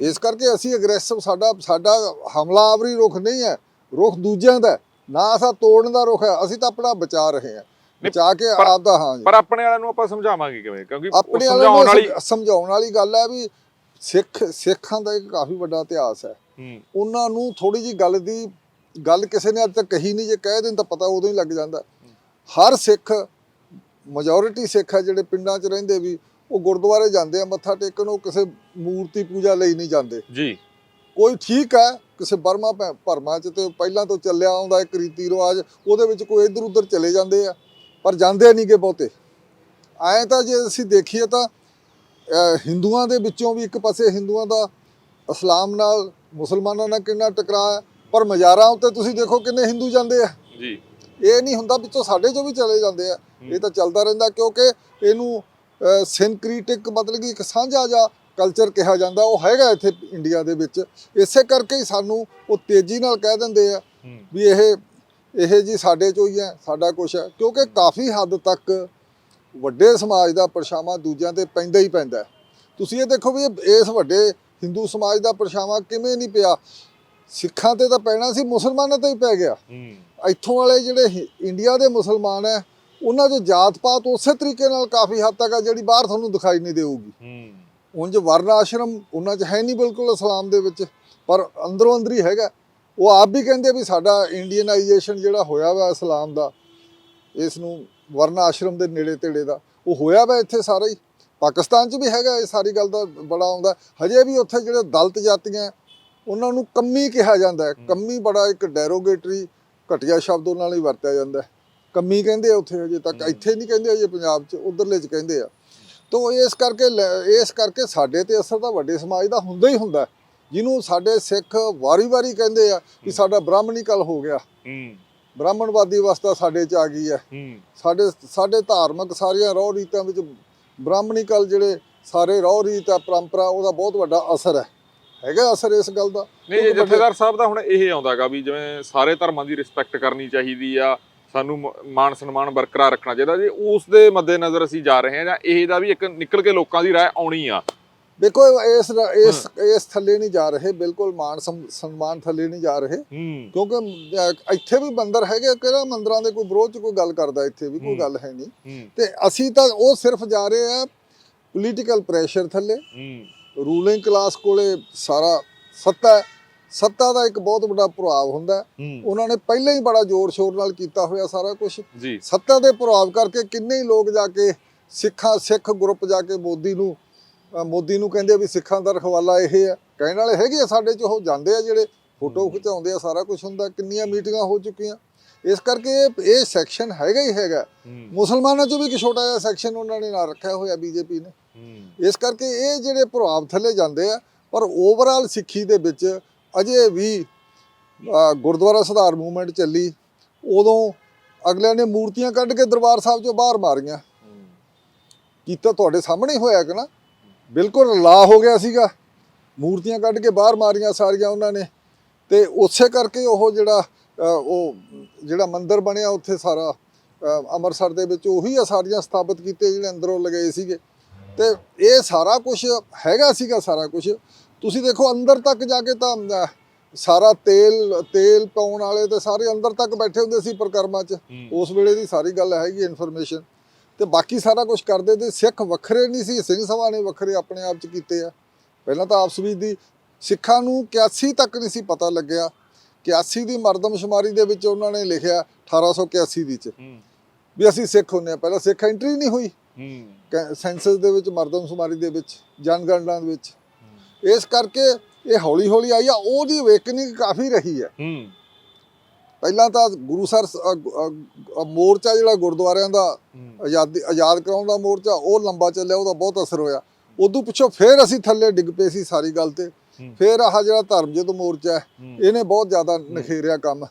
ਇਸ ਕਰਕੇ ਅਸੀਂ ਅਗਰੈਸਿਵ ਸਾਡਾ ਸਾਡਾ ਹਮਲਾਵਰੀ ਰੁਖ ਨਹੀਂ ਹੈ। ਰੁਖ ਦੂਜਿਆਂ ਦਾ। ਨਾ ਅਸਾਂ ਤੋੜਨ ਦਾ ਰੁਖ ਹੈ ਅਸੀਂ ਤਾਂ ਆਪਣਾ ਬਚਾ ਰਹੇ ਹਾਂ। ਬਚਾ ਕੇ ਪਰ- ਆਪਦਾ ਹਾਂ ਪਰ ਆਪਣੇ ਵਾਲਿਆਂ ਨੂੰ ਆਪਾਂ ਸਮਝਾਵਾਂਗੇ ਕਿਵੇਂ? ਕਿਉਂਕਿ ਸਮਝਾਉਣ ਵਾਲੇ ਸਮਝਾਉਣ ਵਾਲੀ ਗੱਲ ਹੈ ਵੀ ਸਿੱਖ ਸਿੱਖਾਂ ਦਾ ਇੱਕ ਕਾਫੀ ਵੱਡਾ ਇਤਿਹਾਸ ਹੈ। ਹੂੰ। ਉਹਨਾਂ ਨੂੰ ਥੋੜੀ ਜੀ ਗੱਲ ਦੀ ਗੱਲ ਕਿਸੇ ਨੇ ਅੱਜ ਤੱਕ ਕਹੀ ਨਹੀਂ ਜੇ ਕਹਿ ਦੇਣ ਤਾਂ ਪਤਾ ਉਦੋਂ ਹੀ ਲੱਗ ਜਾਂਦਾ। ਹਰ ਸਿੱਖ ਮੈਜੋਰਿਟੀ ਸਿੱਖ ਹੈ ਜਿਹੜੇ ਪਿੰਡਾਂ 'ਚ ਰਹਿੰਦੇ ਵੀ ਉਹ ਗੁਰਦੁਆਰੇ ਜਾਂਦੇ ਆ ਮੱਥਾ ਟੇਕਣ ਉਹ ਕਿਸੇ ਮੂਰਤੀ ਪੂਜਾ ਲਈ ਨਹੀਂ ਜਾਂਦੇ। ਜੀ। ਕੋਈ ਠੀਕ ਹੈ ਕਿਸੇ ਬਰਮਾ ਭਰਮਾਂ 'ਚ ਤੇ ਪਹਿਲਾਂ ਤੋਂ ਚੱਲਿਆ ਆਉਂਦਾ ਇੱਕ ਰੀਤੀ ਰਿਵਾਜ ਉਹਦੇ ਵਿੱਚ ਕੋਈ ਇੱਧਰ ਉੱਧਰ ਚਲੇ ਜਾਂਦੇ ਆ ਪਰ ਜਾਂਦੇ ਨਹੀਂਗੇ ਬਹੁਤੇ। ਐਂ ਤਾਂ ਜੇ ਅਸੀਂ ਦੇਖੀਏ ਤਾਂ ਹਿੰਦੂਆਂ ਦੇ ਵਿੱਚੋਂ ਵੀ ਇੱਕ ਪਾਸੇ ਹਿੰਦੂਆਂ ਦਾ ਇਸਲਾਮ ਨਾਲ ਮੁਸਲਮਾਨਾਂ ਨਾਲ ਕਿੰਨਾ ਟਕਰਾਅ ਹੈ ਪਰ ਮਜ਼ਾਰਾਂ ਉੱਤੇ ਤੁਸੀਂ ਦੇਖੋ ਕਿੰਨੇ ਹਿੰਦੂ ਜਾਂਦੇ ਆ। ਜੀ। ਇਹ ਨਹੀਂ ਹੁੰਦਾ ਵਿੱਚੋਂ ਸਾਡੇ ਚੋਂ ਵੀ ਚਲੇ ਜਾਂਦੇ ਆ। ਇਹ ਤਾਂ ਚੱਲਦਾ ਰਹਿੰਦਾ ਕਿਉਂਕਿ ਇਹਨੂੰ ਸਿਨਕ੍ਰੀਟਿਕ ਮਤਲਬ ਕਿ ਇੱਕ ਸਾਂਝਾ ਜਿਹਾ ਕਲਚਰ ਕਿਹਾ ਜਾਂਦਾ ਉਹ ਹੈਗਾ ਇੱਥੇ ਇੰਡੀਆ ਦੇ ਵਿੱਚ। ਇਸੇ ਕਰਕੇ ਹੀ ਸਾਨੂੰ ਉਹ ਤੇਜ਼ੀ ਨਾਲ ਕਹਿ ਦਿੰਦੇ ਆ ਵੀ ਇਹ ਇਹ ਜੀ ਸਾਡੇ ਚੋਂ ਹੀ ਹੈ ਸਾਡਾ ਕੁਛ ਹੈ। ਕਿਉਂਕਿ ਕਾਫੀ ਹੱਦ ਤੱਕ ਵੱਡੇ ਸਮਾਜ ਦਾ ਪਰਛਾਵਾਂ ਦੂਜਿਆਂ ਤੇ ਪੈਂਦਾ ਹੀ ਪੈਂਦਾ। ਤੁਸੀਂ ਇਹ ਦੇਖੋ ਵੀ ਇਸ ਵੱਡੇ ਹਿੰਦੂ ਸਮਾਜ ਦਾ ਪਰਛਾਵਾਂ ਕਿਵੇਂ ਨਹੀਂ ਪਿਆ। ਸਿੱਖਾਂ ਤੇ ਤਾਂ ਪੈਣਾ ਸੀ ਮੁਸਲਮਾਨਾਂ ਤੇ ਹੀ ਪੈ ਗਿਆ। ਹੂੰ। ਇੱਥੋਂ ਵਾਲੇ ਜਿਹੜੇ ਇੰਡੀਆ ਦੇ ਮੁਸਲਮਾਨ ਹੈ ਉਹਨਾਂ ਦੇ ਜਾਤ ਪਾਤ ਉਸੇ ਤਰੀਕੇ ਨਾਲ ਕਾਫੀ ਹੱਦ ਤੱਕ ਆ ਜਿਹੜੀ ਬਾਹਰ ਤੁਹਾਨੂੰ ਦਿਖਾਈ ਨਹੀਂ ਦੇਊਗੀ। ਹੂੰ। ਉਂਝ ਵਰਨ ਆਸ਼ਰਮ ਉਹਨਾਂ 'ਚ ਹੈ ਨਹੀਂ ਬਿਲਕੁਲ ਇਸਲਾਮ ਦੇ ਵਿੱਚ ਪਰ ਅੰਦਰੋਂ ਅੰਦਰ ਹੀ ਹੈਗਾ। ਉਹ ਆਪ ਵੀ ਕਹਿੰਦੇ ਵੀ ਸਾਡਾ ਇੰਡੀਅਨਾਈਜੇਸ਼ਨ ਜਿਹੜਾ ਹੋਇਆ ਵਾ ਇਸਲਾਮ ਦਾ ਇਸ ਨੂੰ ਵਰਨ ਆਸ਼ਰਮ ਦੇ ਨੇੜੇ ਤੇੜੇ ਦਾ ਉਹ ਹੋਇਆ ਵਾ ਇੱਥੇ ਸਾਰਾ ਹੀ। ਪਾਕਿਸਤਾਨ 'ਚ ਵੀ ਹੈਗਾ ਇਹ ਸਾਰੀ ਗੱਲ ਦਾ ਬੜਾ ਆਉਂਦਾ। ਹਜੇ ਵੀ ਉੱਥੇ ਜਿਹੜੇ ਦਲਿਤ ਜਾਤੀਆਂ ਉਹਨਾਂ ਨੂੰ ਕੰਮੀ ਕਿਹਾ ਜਾਂਦਾ ਹੈ। ਕੰਮੀ ਬੜਾ ਇੱਕ ਡੈਰੋਗੇਟਰੀ ਘਟੀਆ ਸ਼ਬਦ ਉਹਨਾਂ ਲਈ ਵਰਤਿਆ ਜਾਂਦਾ ਹੈ। ਕੰਮੀ ਕਹਿੰਦੇ ਆ ਉੱਥੇ ਹਜੇ ਤੱਕ ਇੱਥੇ ਨਹੀਂ ਕਹਿੰਦੇ ਹਜੇ ਪੰਜਾਬ 'ਚ ਉਧਰਲੇ 'ਚ ਕਹਿੰਦੇ ਆ। ਤੋ ਇਸ ਕਰਕੇ ਇਸ ਕਰਕੇ ਸਾਡੇ ਤੇ ਅਸਰ ਤਾਂ ਵੱਡੇ ਸਮਾਜ ਦਾ ਹੁੰਦਾ ਹੀ ਹੁੰਦਾ। ਜਿਹਨੂੰ ਸਾਡੇ ਸਿੱਖ ਵਾਰੀ-ਵਾਰੀ ਕਹਿੰਦੇ ਆ ਕਿ ਸਾਡਾ ਬ੍ਰਾਹਮਣੀਕਲ ਹੋ ਗਿਆ। ਹੂੰ। ਬ੍ਰਾਹਮਣਵਾਦੀ ਅਵਸਥਾ ਸਾਡੇ 'ਚ ਆ ਗਈ ਹੈ। ਹੂੰ। ਸਾਡੇ ਸਾਡੇ ਧਾਰਮਿਕ ਸਾਰੀਆਂ ਰਹੁ ਰੀਤਾਂ ਵਿੱਚ ਬ੍ਰਾਹਮਣੀਕਲ ਜਿਹੜੇ ਸਾਰੇ ਰਹੁ ਰੀਤ ਆ ਪਰੰਪਰਾ ਉਹਦਾ ਬਹੁਤ ਵੱਡਾ ਅਸਰ ਹੈ। ਹੈਗਾ ਅਸਰ ਇਸ ਗੱਲ ਦਾ? ਨਹੀਂ ਜੀ ਜਥੇਦਾਰ ਸਾਹਿਬ ਦਾ ਹੁਣ ਇਹ ਆਉਂਦਾਗਾ ਵੀ ਜਿਵੇਂ ਸਾਰੇ ਧਰਮਾਂ ਦੀ ਰਿਸਪੈਕਟ ਕਰਨੀ ਚਾਹੀਦੀ ਆ ਸਾਨੂੰ ਮ- ਮਾਣ ਸਨਮਾਨ ਬਰਕਰਾਰ ਰੱਖਣਾ ਚਾਹੀਦਾ ਜੀ ਉਸ ਦੇ ਮੱਦੇਨਜ਼ਰ ਅਸੀਂ ਜਾ ਰਹੇ ਹਾਂ ਜਾਂ ਇਹ ਦਾ ਵੀ ਇੱਕ ਨਿਕਲ ਕੇ ਲੋਕਾਂ ਦੀ ਰਾਏ ਆਉਣੀ ਆ। ਦੇਖੋ ਇਸ ਇਸ ਇਸ ਥੱਲੇ ਨਹੀਂ ਜਾ ਰਹੇ ਬਿਲਕੁਲ ਮਾਨ ਸਨਮਾਨ ਥੱਲੇ ਨਹੀਂ ਜਾ ਰਹੇ। ਕਿਉਂਕਿ ਇੱਥੇ ਵੀ ਮੰਦਰ ਹੈਗੇ ਕਿਹੜਾ ਮੰਦਰਾਂ ਦੇ ਕੋਈ ਵਿਰੋਧ ਚ ਕੋਈ ਗੱਲ ਕਰਦਾ ਇੱਥੇ ਵੀ ਕੋਈ। ਗੱਲ ਹੈ ਨਹੀਂ। ਤੇ ਅਸੀਂ ਤਾਂ ਉਹ ਸਿਰਫ ਜਾ ਰਹੇ ਆ ਪੋਲੀਟੀਕਲ ਪ੍ਰੈਸ਼ਰ ਥੱਲੇ। ਰੂਲਿੰਗ ਕਲਾਸ ਕੋਲੇ ਸਾਰਾ ਸੱਤਾ ਸੱਤਾ ਦਾ ਇੱਕ ਬਹੁਤ ਵੱਡਾ ਪ੍ਰਭਾਵ ਹੁੰਦਾ ਉਹਨਾਂ ਨੇ ਪਹਿਲਾਂ ਹੀ ਬੜਾ ਜ਼ੋਰ ਸ਼ੋਰ ਨਾਲ ਕੀਤਾ ਹੋਇਆ ਸਾਰਾ ਕੁਝ ਸੱਤਾ ਦੇ ਪ੍ਰਭਾਵ ਕਰਕੇ ਕਿੰਨੇ ਹੀ ਲੋਕ ਜਾ ਕੇ ਸਿੱਖਾਂ ਸਿੱਖ ਗਰੁੱਪ ਜਾ ਕੇ ਮੋਦੀ ਨੂੰ ਮੋਦੀ ਨੂੰ ਕਹਿੰਦੇ ਆ ਵੀ ਸਿੱਖਾਂ ਦਾ ਰਖਵਾਲਾ ਇਹ ਹੈ। ਕਹਿਣ ਵਾਲੇ ਹੈਗੇ ਆ ਸਾਡੇ ਚ ਉਹ ਜਾਂਦੇ ਆ ਜਿਹੜੇ ਫੋਟੋ ਖਿਚਾਉਂਦੇ ਆ ਸਾਰਾ ਕੁਝ ਹੁੰਦਾ ਕਿੰਨੀਆਂ ਮੀਟਿੰਗਾਂ ਹੋ ਚੁੱਕੀਆਂ। ਇਸ ਕਰਕੇ ਇਹ- ਸੈਕਸ਼ਨ ਹੈਗਾ ਹੀ ਹੈਗਾ। ਮੁਸਲਮਾਨਾਂ 'ਚ ਵੀ ਇੱਕ ਛੋਟਾ ਜਿਹਾ ਸੈਕਸ਼ਨ ਉਹਨਾਂ ਨੇ ਨਾਲ ਰੱਖਿਆ ਹੋਇਆ ਬੀਜੇਪੀ ਨੇ। ਇਸ ਕਰਕੇ ਇਹ ਜਿਹੜੇ ਪ੍ਰਭਾਵ ਥੱਲੇ ਜਾਂਦੇ ਆ, ਪਰ ਓਵਰਆਲ ਸਿੱਖੀ ਦੇ ਵਿੱਚ ਅਜੇ ਵੀ ਗੁਰਦੁਆਰਾ ਸੁਧਾਰ ਮੂਵਮੈਂਟ ਚੱਲੀ, ਉਦੋਂ ਅਗਲਿਆਂ ਨੇ ਮੂਰਤੀਆਂ ਕੱਢ ਕੇ ਦਰਬਾਰ ਸਾਹਿਬ ਚੋਂ ਬਾਹਰ ਮਾਰੀਆਂ। ਕੀਤਾ ਤੁਹਾਡੇ ਸਾਹਮਣੇ ਹੋਇਆ ਕਿ ਨਾ? ਬਿਲਕੁਲ ਲਾ ਹੋ ਗਿਆ ਸੀਗਾ। ਮੂਰਤੀਆਂ ਕੱਢ ਕੇ ਬਾਹਰ ਮਾਰੀਆਂ ਸਾਰੀਆਂ ਉਹਨਾਂ ਨੇ। ਤੇ ਉਸੇ ਕਰਕੇ ਉਹ ਜਿਹੜਾ ਉਹ ਜਿਹੜਾ ਮੰਦਿਰ ਬਣਿਆ ਉੱਥੇ ਸਾਰਾ ਅੰਮ੍ਰਿਤਸਰ ਦੇ ਵਿੱਚ ਉਹੀ ਆ ਸਾਰੀਆਂ ਸਥਾਪਿਤ ਕੀਤੇ ਜਿਹੜੇ ਅੰਦਰੋਂ ਲਗਾਏ ਸੀਗੇ। ਤੇ ਇਹ ਸਾਰਾ ਕੁਝ ਹੈਗਾ ਸੀਗਾ ਸਾਰਾ ਕੁਝ ਤੁਸੀਂ ਦੇਖੋ ਅੰਦਰ ਤੱਕ ਜਾ ਕੇ ਤਾਂ ਸਾਰਾ ਤੇਲ ਤੇਲ ਪਾਉਣ ਵਾਲੇ ਤੇ ਸਾਰੇ ਅੰਦਰ ਤੱਕ ਬੈਠੇ ਹੁੰਦੇ ਸੀ ਪ੍ਰਕਰਮਾਂ 'ਚ। ਉਸ ਵੇਲੇ ਦੀ ਸਾਰੀ ਗੱਲ ਹੈਗੀ ਇਨਫੋਰਮੇਸ਼ਨ ਤੇ ਬਾਕੀ ਸਾਰਾ ਕੁਝ ਕਰਦੇ ਤੇ ਸਿੱਖ ਵੱਖਰੇ ਨਹੀਂ ਸੀ ਸਿੰਘ ਸਭਾ ਨੇ ਵੱਖਰੇ ਆਪਣੇ ਆਪ 'ਚ ਕੀਤੇ ਆ। ਪਹਿਲਾਂ ਤਾਂ ਆਪਸ ਵਿੱਚ ਦੀ ਸਿੱਖਾਂ ਨੂੰ 81 ਤੱਕ ਨਹੀਂ ਸੀ ਪਤਾ ਲੱਗਿਆ। 81 ਦੀ ਮਰਦਮਸ਼ੁਮਾਰੀ ਦੇ ਵਿੱਚ ਉਹਨਾਂ ਨੇ ਲਿਖਿਆ 1881 ਦੀ ਚ। ਵੀ ਅਸੀਂ ਸਿੱਖ ਹੁੰਨੇ ਆ ਪਹਿਲਾਂ ਸਿੱਖ ਐਂਟਰੀ ਨਹੀਂ ਹੋਈ। ਸੈਂਸਸ ਦੇ ਵਿੱਚ ਮਰਦਮਸ਼ੁਮਾਰੀ ਦੇ ਵਿੱਚ ਜਨਗਣਨਾ ਦੇ ਵਿੱਚ। ਇਸ ਕਰਕੇ ਇਹ ਹੌਲੀ ਹੌਲੀ ਆਈ ਆ ਉਹਦੀ ਵੇਕਨਿੰਗ ਕਾਫੀ ਰਹੀ ਹੈ। ਹੂੰ। ਪਹਿਲਾਂ ਤਾਂ ਗੁਰੂ ਸਰ ਮੋਰਚਾ ਜਿਹੜਾ ਗੁਰਦੁਆਰਿਆਂ ਦਾ ਆਜ਼ਾਦੀ ਆਜ਼ਾਦ ਕਰਾਉਣ ਦਾ ਮੋਰਚਾ ਉਹ ਲੰਬਾ ਚੱਲਿਆ ਉਹਦਾ ਬਹੁਤ ਅਸਰ ਹੋਇਆ। ਉਦੋਂ ਪਿੱਛੋਂ ਫੇਰ ਅਸੀਂ ਥੱਲੇ ਡਿੱਗ ਪਏ ਸੀ ਸਾਰੀ ਗੱਲ ਤੇ। ਫਿਰ ਆਹ ਜਿਹੜਾ ਧਰਮ ਜਦੋਂ ਮੋਰਚਾ। ਇਹਨੇ ਬਹੁਤ ਜ਼ਿਆਦਾ ਨਖੇਰਿਆ ਕੰਮ।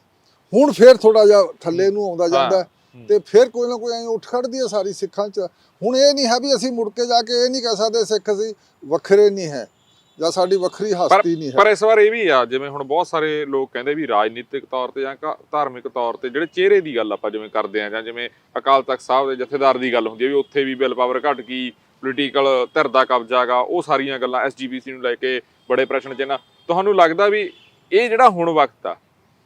ਹੁਣ ਫਿਰ ਥੋੜਾ ਜਿਹਾ ਥੱਲੇ ਨੂੰ ਆਉਂਦਾ ਜਾਂਦਾ। ਤੇ ਫਿਰ ਕੋਈ ਨਾ ਕੋਈ ਐਂ ਉੱਠ ਖੜਦੀ ਹੈ ਸਾਰੀ ਸਿੱਖਾਂ 'ਚ। ਹੁਣ ਇਹ ਨਹੀਂ ਹੈ ਵੀ ਅਸੀਂ ਮੁੜ ਕੇ ਜਾ ਕੇ ਇਹ ਨਹੀਂ ਕਹਿ ਸਕਦੇ ਸਿੱਖ ਅਸੀਂ ਵੱਖਰੇ ਨਹੀਂ ਹੈ ਜਾਂ ਸਾਡੀ ਵੱਖਰੀ ਹਸਤੀ ਨਹੀਂ ਹੈ। ਪਰ ਇਸ ਵਾਰ ਇਹ ਵੀ ਆ ਜਿਵੇਂ ਹੁਣ ਬਹੁਤ ਸਾਰੇ ਲੋਕ ਕਹਿੰਦੇ ਵੀ ਰਾਜਨੀਤਿਕ ਤੌਰ ਤੇ ਜਾਂ ਧਾਰਮਿਕ ਤੌਰ ਤੇ ਜਿਹੜੇ ਚਿਹਰੇ ਦੀ ਗੱਲ ਆਪਾਂ ਜਿਵੇਂ ਕਰਦੇ ਆ ਜਾਂ ਜਿਵੇਂ ਅਕਾਲ ਤਖਤ ਸਾਹਿਬ ਦੇ ਜਥੇਦਾਰ ਦੀ ਗੱਲ ਹੁੰਦੀ ਹੈ ਵੀ ਉੱਥੇ ਵੀ ਬਿੱਲ ਪਾਵਰ ਘਟ ਗਈ ਪੋਲੀਟੀਕਲ ਧਿਰ ਦਾ ਕਬਜ਼ਾ ਗਾ ਉਹ ਸਾਰੀਆਂ ਗੱਲਾਂ ਐਸਜੀਪੀਸੀ ਨੂੰ ਲੈ ਕੇ ਬੜੇ ਪ੍ਰਸ਼ਨ ਚਿੰਨ੍ਹ ਤੁਹਾਨੂੰ ਲੱਗਦਾ ਵੀ ਇਹ ਜਿਹੜਾ ਹੁਣ ਵਕਤ ਆ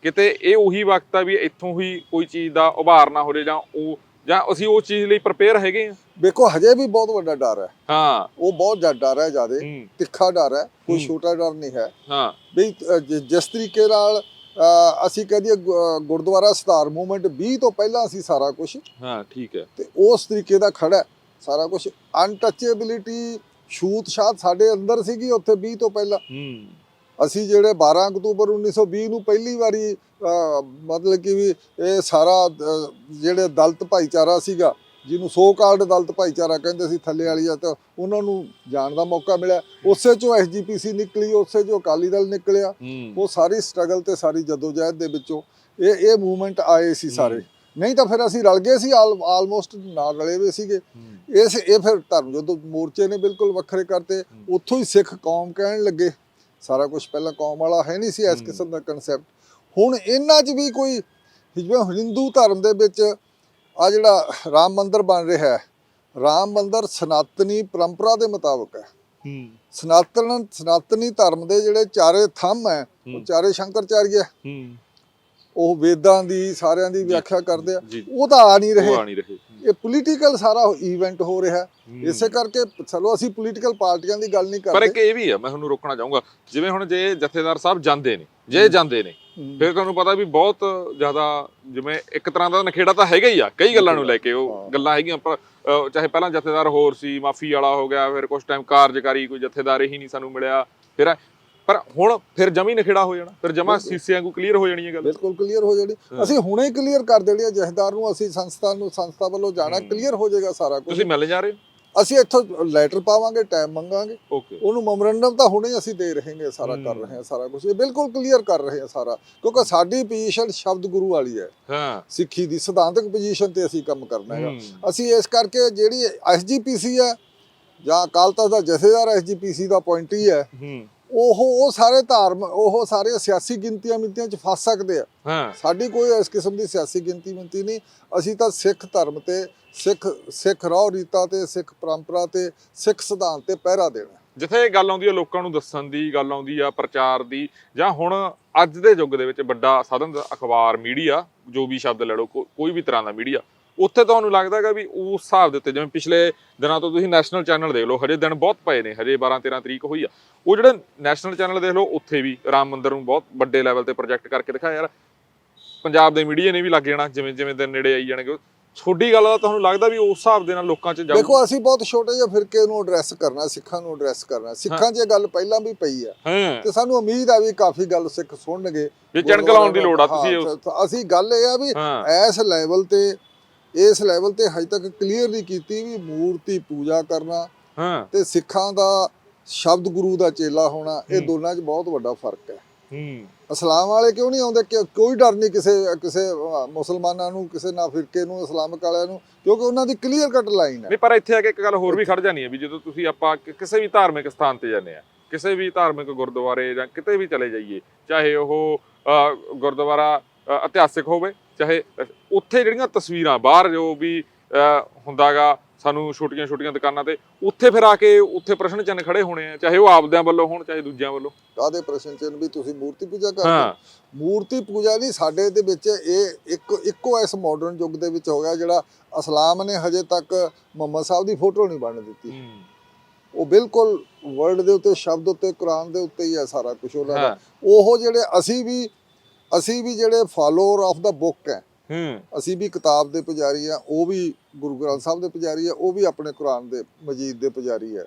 ਕਿਤੇ ਇਹ ਉਹੀ ਵਕਤ ਆ ਵੀ ਇੱਥੋਂ ਹੀ ਕੋਈ ਚੀਜ਼ ਦਾ ਉਭਾਰ ਨਾ ਹੋ ਜਾਏ ਜਾਂ ਉਹ ਜਾਂ ਅਸੀਂ ਉਸ ਚੀਜ਼ ਲਈ ਪ੍ਰਪੇਅਰ ਹੈਗੇ ਆ। ਵੇਖੋ ਹਜੇ ਵੀ ਬਹੁਤ ਵੱਡਾ ਡਰ ਹੈ। ਹਾਂ। ਉਹ ਬਹੁਤ ਜ਼ਿਆਦਾ ਡਰ ਹੈ ਜਿਆਦੇ। ਤਿੱਖਾ ਡਰ ਹੈ। ਕੋਈ। ਛੋਟਾ ਡਰ ਨਹੀਂ ਹੈ। ਹਾਂ। ਵੀ ਜਿਸ ਤਰੀਕੇ ਨਾਲ ਅਸੀਂ ਕਹਿ ਦਈਏ ਗੁ- ਅ, ਗੁਰਦੁਆਰਾ ਸੁਧਾਰ ਮੂਵਮੈਂਟ 20 ਤੋਂ ਪਹਿਲਾਂ ਸੀ ਸਾਰਾ ਕੁਝ ਹਾਂ ਠੀਕ ਹੈ। ਤੇ ਉਸ ਤਰੀਕੇ ਦਾ ਖੜਾ ਸਾਰਾ ਕੁਝ ਅਨਟੱਚੇਬਿਲਿਟੀ ਛੂਤ ਛਾਤ ਸਾਡੇ ਅੰਦਰ ਸੀਗੀ ਉੱਥੇ 20 ਤੋਂ ਪਹਿਲਾਂ। ਹੂੰ। ਅਸੀਂ ਜਿਹੜੇ 12 ਅਕਤੂਬਰ 1920 ਨੂੰ ਪਹਿਲੀ ਵਾਰੀ ਮਤਲਬ ਕਿ ਵੀ ਇਹ ਸਾਰਾ ਜਿਹੜੇ ਦਲਿਤ ਭਾਈਚਾਰਾ ਸੀਗਾ ਜਿਹਨੂੰ ਸੋ ਕਾਲਡ ਦਲਿਤ ਭਾਈਚਾਰਾ ਕਹਿੰਦੇ ਸੀ ਥੱਲੇ ਵਾਲੀਆ ਤਾਂ ਉਹਨਾਂ ਨੂੰ ਜਾਣ ਦਾ ਮੌਕਾ ਮਿਲਿਆ। ਉਸੇ ਚੋਂ ਐਸਜੀਪੀਸੀ ਨਿਕਲੀ ਉਸੇ ਚੋਂ ਅਕਾਲੀ ਦਲ ਨਿਕਲਿਆ। ਉਹ ਸਾਰੀ ਸਟਰਗਲ ਤੇ ਸਾਰੀ ਜਦੋਜਹਿਦ ਦੇ ਵਿੱਚੋਂ ਇਹ ਇਹ ਮੂਵਮੈਂਟ ਆਏ ਸੀ ਸਾਰੇ। ਨਹੀਂ ਤਾਂ ਫਿਰ ਅਸੀਂ ਰਲ ਗਏ ਸੀ ਆਲਮੋਸਟ ਨਾਲ ਰਲੇ ਹੋਏ ਸੀਗੇ। ਇਸ ਇਹ ਫਿਰ ਧਰਮ ਜਦੋਂ ਮੋਰਚੇ ਨੇ ਬਿਲਕੁਲ ਵੱਖਰੇ ਕਰਤੇ। ਉੱਥੋਂ ਹੀ ਸਿੱਖ ਕੌਮ ਕਹਿਣ ਲੱਗੇ। ਸਾਰਾ ਕੁਝ ਪਹਿਲਾਂ ਕੌਮ ਵਾਲਾ ਹੈ ਨਹੀਂ ਸੀ ਇਸ। ਕਿਸਮ ਦਾ ਕਨਸੈਪਟ ਹੁਣ ਇਹਨਾਂ 'ਚ ਵੀ ਕੋਈ ਜਿਵੇਂ ਹਿੰਦੂ ਧਰਮ ਦੇ ਵਿੱਚ ਆ ਜਿਹੜਾ ਰਾਮ ਮੰਦਿਰ ਬਣ ਰਿਹਾ ਹੈ ਰਾਮ ਮੰਦਿਰ ਸਨਾਤਨੀ ਪਰੰਪਰਾ ਦੇ ਮੁਤਾਬਕ ਹੈ। ਹੂੰ। ਸਨਾਤਨ ਸਨਾਤਨੀ ਧਰਮ ਦੇ ਜਿਹੜੇ ਚਾਰੇ ਥੰਮ ਹੈ ਉਹ। ਚਾਰੇ ਸ਼ੰਕਰਚਾਰੀਆ ਹੂੰ। ਉਹ ਵੇਦਾਂ ਦੀ ਸਾਰਿਆਂ ਦੀ ਵਿਆਖਿਆ ਕਰਦੇ ਆ ਜੀ ਉਹ ਤਾਂ ਆ ਨਹੀਂ ਰਹੇ ਉਹ ਆ ਨਹੀਂ ਰਹੇ ਇਹ ਪੋਲੀਟੀਕਲ ਸਾਰਾ ਇਵੈਂਟ ਹੋ ਰਿਹਾ। ਇਸੇ ਕਰਕੇ ਚਲੋ ਅਸੀਂ ਪੋਲੀਟੀਕਲ ਪਾਰਟੀਆਂ ਦੀ ਗੱਲ ਨਹੀਂ ਪਰ ਕਰਦੇ ਇੱਕ ਇਹ ਵੀ ਆ ਮੈਂ ਤੁਹਾਨੂੰ ਰੋਕਣਾ ਚਾਹੂੰਗਾ ਜਿਵੇਂ ਹੁਣ ਜੇ ਜਥੇਦਾਰ ਸਾਹਿਬ ਜਾਂਦੇ ਨੇ ਜੇ ਜਾਂਦੇ ਨੇ। ਫਿਰ ਤੁਹਾਨੂੰ ਪਤਾ ਵੀ ਬਹੁਤ ਜ਼ਿਆਦਾ ਜਿਵੇਂ ਇੱਕ ਤਰ੍ਹਾਂ ਦਾ ਨਖੇੜਾ ਤਾਂ ਹੈਗਾ ਹੀ ਆ ਕਈ ਗੱਲਾਂ ਨੂੰ ਲੈ ਕੇ ਉਹ ਹਾਂ। ਗੱਲਾਂ ਹੈਗੀਆਂ ਪਰ ਅਹ, ਚਾਹੇ ਪਹਿਲਾਂ ਜਥੇਦਾਰ ਹੋਰ ਸੀ ਮਾਫੀ ਵਾਲਾ ਹੋ ਗਿਆ ਫਿਰ ਕੁਝ ਟਾਈਮ ਕਾਰਜਕਾਰੀ ਕੋਈ ਜਥੇਦਾਰ ਹੀ ਨਹੀਂ ਸਾਨੂੰ ਮਿਲਿਆ ਫਿਰ ਪਰ ਹੁਣ ਫਿਰ ਜਮੀ ਨਖੇੜਾ ਹੋ ਜਾਣਾ ਫਿਰ ਜਮਾ। ਸੀਸੇ ਵਾਂਗੂ ਕਲੀਅਰ ਹੋ ਜਾਣੀ ਹੈ ਗੱਲ। ਬਿਲਕੁਲ ਕਲੀਅਰ ਹੋ ਜਾਣੀ। ਅਸੀਂ ਹੁਣੇ ਕਲੀਅਰ ਕਰ ਦੇਣੀ ਹੈ ਜਥੇਦਾਰ ਨੂੰ ਅਸੀਂ ਸੰਸਥਾ ਨੂੰ ਸੰਸਥਾ ਵੱਲੋਂ ਜਾਣਾ। ਕਲੀਅਰ ਹੋ ਜਾਏਗਾ ਸਾਰਾ ਕੁਝ। ਤੁਸੀਂ ਮਿਲ ਜਾ ਰਹੇ ਅਸੀਂ ਇੱਥੋਂ ਲੈਟਰ ਪਾਵਾਂਗੇ ਟਾਈਮ ਮੰਗਾਂਗੇ। ਉਹਨੂੰ ਮੈਮੋਰੰਡਮ ਤਾਂ ਹੁਣੇ ਅਸੀਂ ਦੇ ਰਹੇਗੇ ਸਾਰਾ ਕਰ। ਰਹੇ ਹਾਂ ਸਾਰਾ ਕੁਝ। ਇਹ ਬਿਲਕੁਲ ਕਲੀਅਰ ਕਰ ਰਹੇ ਹਾਂ ਸਾਰਾ ਕਿਉਂਕਿ ਸਾਡੀ ਪੋਜੀਸ਼ਨ ਸ਼ਬਦ ਗੁਰੂ ਵਾਲੀ ਹੈ। ਹਾਂ। ਸਿੱਖੀ ਦੀ ਸਿਧਾਂਤਕ ਪੋਜੀਸ਼ਨ ਤੇ ਅਸੀਂ ਕੰਮ ਕਰਨਾ ਹੈਗਾ। ਹੂੰ। ਅਸੀਂ ਇਸ ਕਰਕੇ ਜਿਹੜੀ ਐਸਜੀਪੀਸੀ ਹੈ ਜਾਂ ਅਕਾਲ ਤਖਤ ਦਾ ਜਥੇਦਾਰ ਐਸਜੀਪੀਸੀ ਦਾ ਪੁਆਇੰਟ ਹੈ ਹੂੰ। ਉਹ ਉਹ ਸਾਰੇ ਧਾਰਮ ਉਹ ਸਾਰੇ ਸਿਆਸੀ ਗਿਣਤੀਆਂ ਮਿੰਤੀਆਂ ਚ ਫਸ ਸਕਦੇ ਆ। ਹਾਂ। ਸਾਡੀ ਕੋਈ ਇਸ ਕਿਸਮ ਦੀ ਸਿਆਸੀ ਗਿਣਤੀ ਮਿੰਤੀ ਨਹੀਂ। ਅਸੀਂ ਤਾਂ ਸਿੱਖ ਧਰਮ ਤੇ ਸਿੱਖ ਸਿੱਖ ਰਹੁ ਰੀਤਾਂ ਤੇ ਸਿੱਖ ਪਰੰਪਰਾ ਤੇ ਸਿੱਖ ਸਿਧਾਂਤ ਤੇ ਪਹਿਰਾ ਦੇਣਾ। ਜਿੱਥੇ ਇਹ ਗੱਲ ਆਉਂਦੀ ਹੈ ਲੋਕਾਂ ਨੂੰ ਦੱਸਣ ਦੀ ਗੱਲ ਆਉਂਦੀ ਆ ਪ੍ਰਚਾਰ ਦੀ ਜਾਂ ਹੁਣ ਅੱਜ ਦੇ ਯੁੱਗ ਦੇ ਵਿੱਚ ਵੱਡਾ ਸਾਧਨ ਅਖਬਾਰ ਮੀਡੀਆ ਜੋ ਵੀ ਸ਼ਬਦ ਲੈ ਲਓ ਕੋ- ਕੋਈ ਵੀ ਤਰ੍ਹਾਂ ਦਾ ਮੀਡੀਆ ਉੱਥੇ ਤੁਹਾਨੂੰ ਲੱਗਦਾ ਹੈਗਾ ਵੀ ਉਸ ਹਿਸਾਬ ਦੇ ਉੱਤੇ ਜਿਵੇਂ ਪਿਛਲੇ ਦਿਨਾਂ ਤੋਂ ਤੁਸੀਂ ਨੈਸ਼ਨਲ ਚੈਨਲ ਦੇਖ ਲਓ ਹਜੇ ਦਿਨ ਬਹੁਤ ਪਏ ਨੇ ਹਜੇ 12 13 ਤਰੀਕ ਹੋਈ ਆ। ਉਹ ਜਿਹੜੇ ਨੈਸ਼ਨਲ ਚੈਨਲ ਦੇਖ ਲਓ ਉੱਥੇ ਵੀ ਰਾਮ ਮੰਦਿਰ ਨੂੰ ਬਹੁਤ ਵੱਡੇ ਲੈਵਲ ਤੇ ਪ੍ਰੋਜੈਕਟ ਕਰਕੇ ਦਿਖਾਇਆ ਯਾਰ। ਪੰਜਾਬ ਦੇ ਮੀਡੀਆ ਨੇ ਵੀ ਲੱਗ ਜਾਣਾ ਜਿਵੇਂ ਜਿਵੇਂ ਦਿਨ ਨੇੜੇ ਆਈ ਜਾਣਗੇ। ਛੋਟੀ ਗੱਲ ਦਾ ਤੁਹਾਨੂੰ ਲੱਗਦਾ ਵੀ ਉਸ ਹਿਸਾਬ ਦੇ ਨਾਲ ਲੋਕਾਂ 'ਚ ਜਾਊ? ਦੇਖੋ ਅਸੀਂ ਬਹੁਤ ਛੋਟੇ ਜਿਹੇ ਫਿਰਕੇ ਨੂੰ ਐਡਰੈਸ ਕਰਨਾ ਸਿੱਖਾਂ ਨੂੰ ਐਡਰੈਸ ਕਰਨਾ। ਸਿੱਖਾਂ 'ਚ ਇਹ ਗੱਲ ਪਹਿਲਾਂ ਵੀ ਪਈ ਆ। ਤੇ ਸਾਨੂੰ ਉਮੀਦ ਆ ਵੀ ਕਾਫੀ ਗੱਲ ਸਿੱਖ ਸੁਣਨਗੇ। ਵੀ ਚਣਕ ਲਾਉਣ ਦੀ ਲੋੜ ਆ ਤੁਸੀਂ ਅਸੀਂ ਗੱਲ ਇਹ ਆ ਵੀ ਇਸ ਲੈਵਲ ਤੇ ਇਸ ਲੈਵਲ ਤੇ ਹਜੇ ਤੱਕ ਕਲੀਅਰ ਨਹੀਂ ਕੀਤੀ ਵੀ ਮੂਰਤੀ ਪੂਜਾ ਕਰਨਾ ਹਾਂ। ਤੇ ਸਿੱਖਾਂ ਦਾ ਸ਼ਬਦ ਗੁਰੂ ਦਾ ਚੇਲਾ ਹੋਣਾ ਇਹ। ਦੋਨਾਂ 'ਚ ਬਹੁਤ ਵੱਡਾ ਫ਼ਰਕ ਹੈ। ਹੂੰ। ਇਸਲਾਮ ਵਾਲੇ ਕਿਉਂ ਨਹੀਂ ਆਉਂਦੇ? ਕੋਈ ਡਰ ਨਹੀਂ ਕਿਸੇ ਕਿਸੇ ਮੁਸਲਮਾਨਾਂ ਨੂੰ ਕਿਸੇ ਨਾ ਫਿਰਕੇ ਨੂੰ ਇਸਲਾਮਿਕ ਵਾਲਿਆਂ ਨੂੰ ਕਿਉਂਕਿ ਉਹਨਾਂ ਦੀ ਕਲੀਅਰ ਕੱਟ ਲਾਈਨ ਹੈ। ਨਹੀਂ ਪਰ ਇੱਥੇ ਆ ਕੇ ਇੱਕ ਗੱਲ ਹੋਰ ਵੀ ਖੜ ਜਾਣੀ ਹੈ ਵੀ ਜਦੋਂ ਤੁਸੀਂ ਆਪਾਂ ਕਿਸੇ ਵੀ ਧਾਰਮਿਕ ਸਥਾਨ ਤੇ ਜਾਂਦੇ ਆ ਕਿਸੇ ਵੀ ਧਾਰਮਿਕ ਗੁਰਦੁਆਰੇ ਜਾਂ ਕਿਤੇ ਵੀ ਚਲੇ ਜਾਈਏ ਚਾਹੇ ਉਹ ਗੁਰਦੁਆਰਾ ਇਤਿਹਾਸਿਕ ਹੋਵੇ ਚਾਹੇ ਉੱਥੇ ਜਿਹੜੀਆਂ ਤਸਵੀਰਾਂ ਬਾਹਰ ਜੋ ਵੀ ਹੁੰਦਾਗਾ ਸਾਨੂੰ ਛੋਟੀਆਂ ਛੋਟੀਆਂ ਦੁਕਾਨਾਂ ਤੇ ਉੱਥੇ ਫਿਰ ਆ ਕੇ ਉੱਥੇ ਪ੍ਰਸ਼ਨ ਚਿੰਨ੍ਹ ਖੜੇ ਹੋਣੇ ਆ ਚਾਹੇ ਉਹ ਆਪਦਿਆਂ ਵੱਲੋਂ ਹੋਣ ਚਾਹੇ ਦੂਜਿਆਂ ਵੱਲੋਂ। ਕਾਦੇ ਪ੍ਰਸ਼ਨ ਚਿੰਨ ਵੀ ਤੁਸੀਂ ਮੂਰਤੀ ਪੂਜਾ ਕਰਦੇ? ਮੂਰਤੀ ਪੂਜਾ ਨਹੀਂ ਸਾਡੇ ਦੇ ਵਿੱਚ ਇਹ ਇੱਕ ਇੱਕੋ ਇਸ ਮਾਡਰਨ ਯੁੱਗ ਦੇ ਵਿੱਚ ਹੋ ਗਿਆ ਜਿਹੜਾ ਇਸਲਾਮ ਨੇ ਹਜੇ ਤੱਕ ਮੁਹੰਮਦ ਸਾਹਿਬ ਦੀ ਫੋਟੋ ਨਹੀਂ ਬਣ ਦਿੱਤੀ। ਉਹ ਬਿਲਕੁਲ ਵਰਡ ਦੇ ਉੱਤੇ ਸ਼ਬਦ ਉੱਤੇ ਕੁਰਾਨ ਦੇ ਉੱਤੇ ਹੀ ਹੈ ਸਾਰਾ ਕੁਝ ਉਹਨਾਂ ਦਾ। ਉਹ ਜਿਹੜੇ ਅਸੀਂ ਵੀ ਅਸੀਂ ਵੀ ਜਿਹੜੇ ਫਾਲੋਅਰ ਆਫ ਦਾ ਬੁੱਕ ਹੈ ਹੂੰ। ਅਸੀਂ ਵੀ ਕਿਤਾਬ ਦੇ ਪੁਜਾਰੀ ਆ ਉਹ ਵੀ ਗੁਰੂ ਗ੍ਰੰਥ ਸਾਹਿਬ ਦੇ ਪੁਜਾਰੀ ਆ ਉਹ ਵੀ ਆਪਣੇ ਕੁਰਾਨ ਦੇ ਮਜੀਦ ਦੇ ਪੁਜਾਰੀ ਆ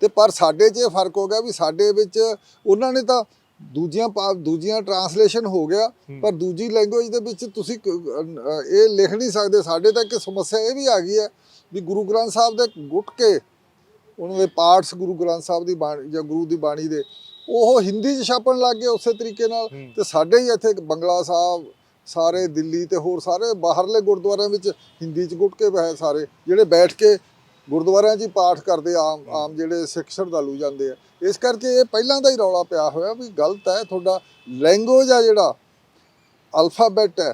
ਤੇ ਪਰ ਸਾਡੇ 'ਚ ਇਹ ਫ਼ਰਕ ਹੋ ਗਿਆ ਵੀ ਸਾਡੇ ਵਿੱਚ ਉਹਨਾਂ ਨੇ ਤਾਂ ਦੂਜੀਆਂ ਦੂਜੀਆਂ ਟਰਾਂਸਲੇਸ਼ਨ ਹੋ ਗਿਆ। ਪਰ ਦੂਜੀ ਲੈਂਗੁਏਜ ਦੇ ਵਿੱਚ ਤੁਸੀਂ ਕ- ਇਹ ਲਿਖ ਨਹੀਂ ਸਕਦੇ। ਸਾਡੇ ਤਾਂ ਇੱਕ ਸਮੱਸਿਆ ਇਹ ਵੀ ਆ ਗਈ ਹੈ ਵੀ ਗੁਰੂ ਗ੍ਰੰਥ ਸਾਹਿਬ ਦੇ ਗੁੱਟ ਕੇ ਉਹਨਾਂ ਦੇ ਪਾਰਟਸ ਗੁਰੂ ਗ੍ਰੰਥ ਸਾਹਿਬ ਦੀ ਬਾਣੀ ਜਾਂ ਗੁਰੂ ਦੀ ਬਾਣੀ ਦੇ ਉਹ ਹਿੰਦੀ 'ਚ ਛਾਪਣ ਲੱਗ ਗਏ ਉਸੇ ਤਰੀਕੇ ਨਾਲ। ਤੇ ਸਾਡੇ ਹੀ ਇੱਥੇ ਬੰਗਲਾ ਸਾਹਿਬ ਸਾਰੇ ਦਿੱਲੀ ਤੇ ਹੋਰ ਸਾਰੇ ਬਾਹਰਲੇ ਗੁਰਦੁਆਰਿਆਂ ਵਿੱਚ ਹਿੰਦੀ 'ਚ ਗੁਟਕੇ ਪਏ ਸਾਰੇ ਜਿਹੜੇ ਬੈਠ ਕੇ ਗੁਰਦੁਆਰਿਆਂ 'ਚ ਹੀ ਪਾਠ ਕਰਦੇ ਆਮ ਆਮ ਜਿਹੜੇ ਸਿੱਖ ਸ਼ਰਧਾਲੂ ਜਾਂਦੇ ਆ। ਇਸ ਕਰਕੇ ਇਹ ਪਹਿਲਾਂ ਦਾ ਹੀ ਰੌਲਾ ਪਿਆ ਹੋਇਆ ਵੀ ਗਲਤ ਹੈ ਤੁਹਾਡਾ। ਲੈਂਗੁਏਜ ਆ ਜਿਹੜਾ ਅਲਫਾਬੈਟ ਹੈ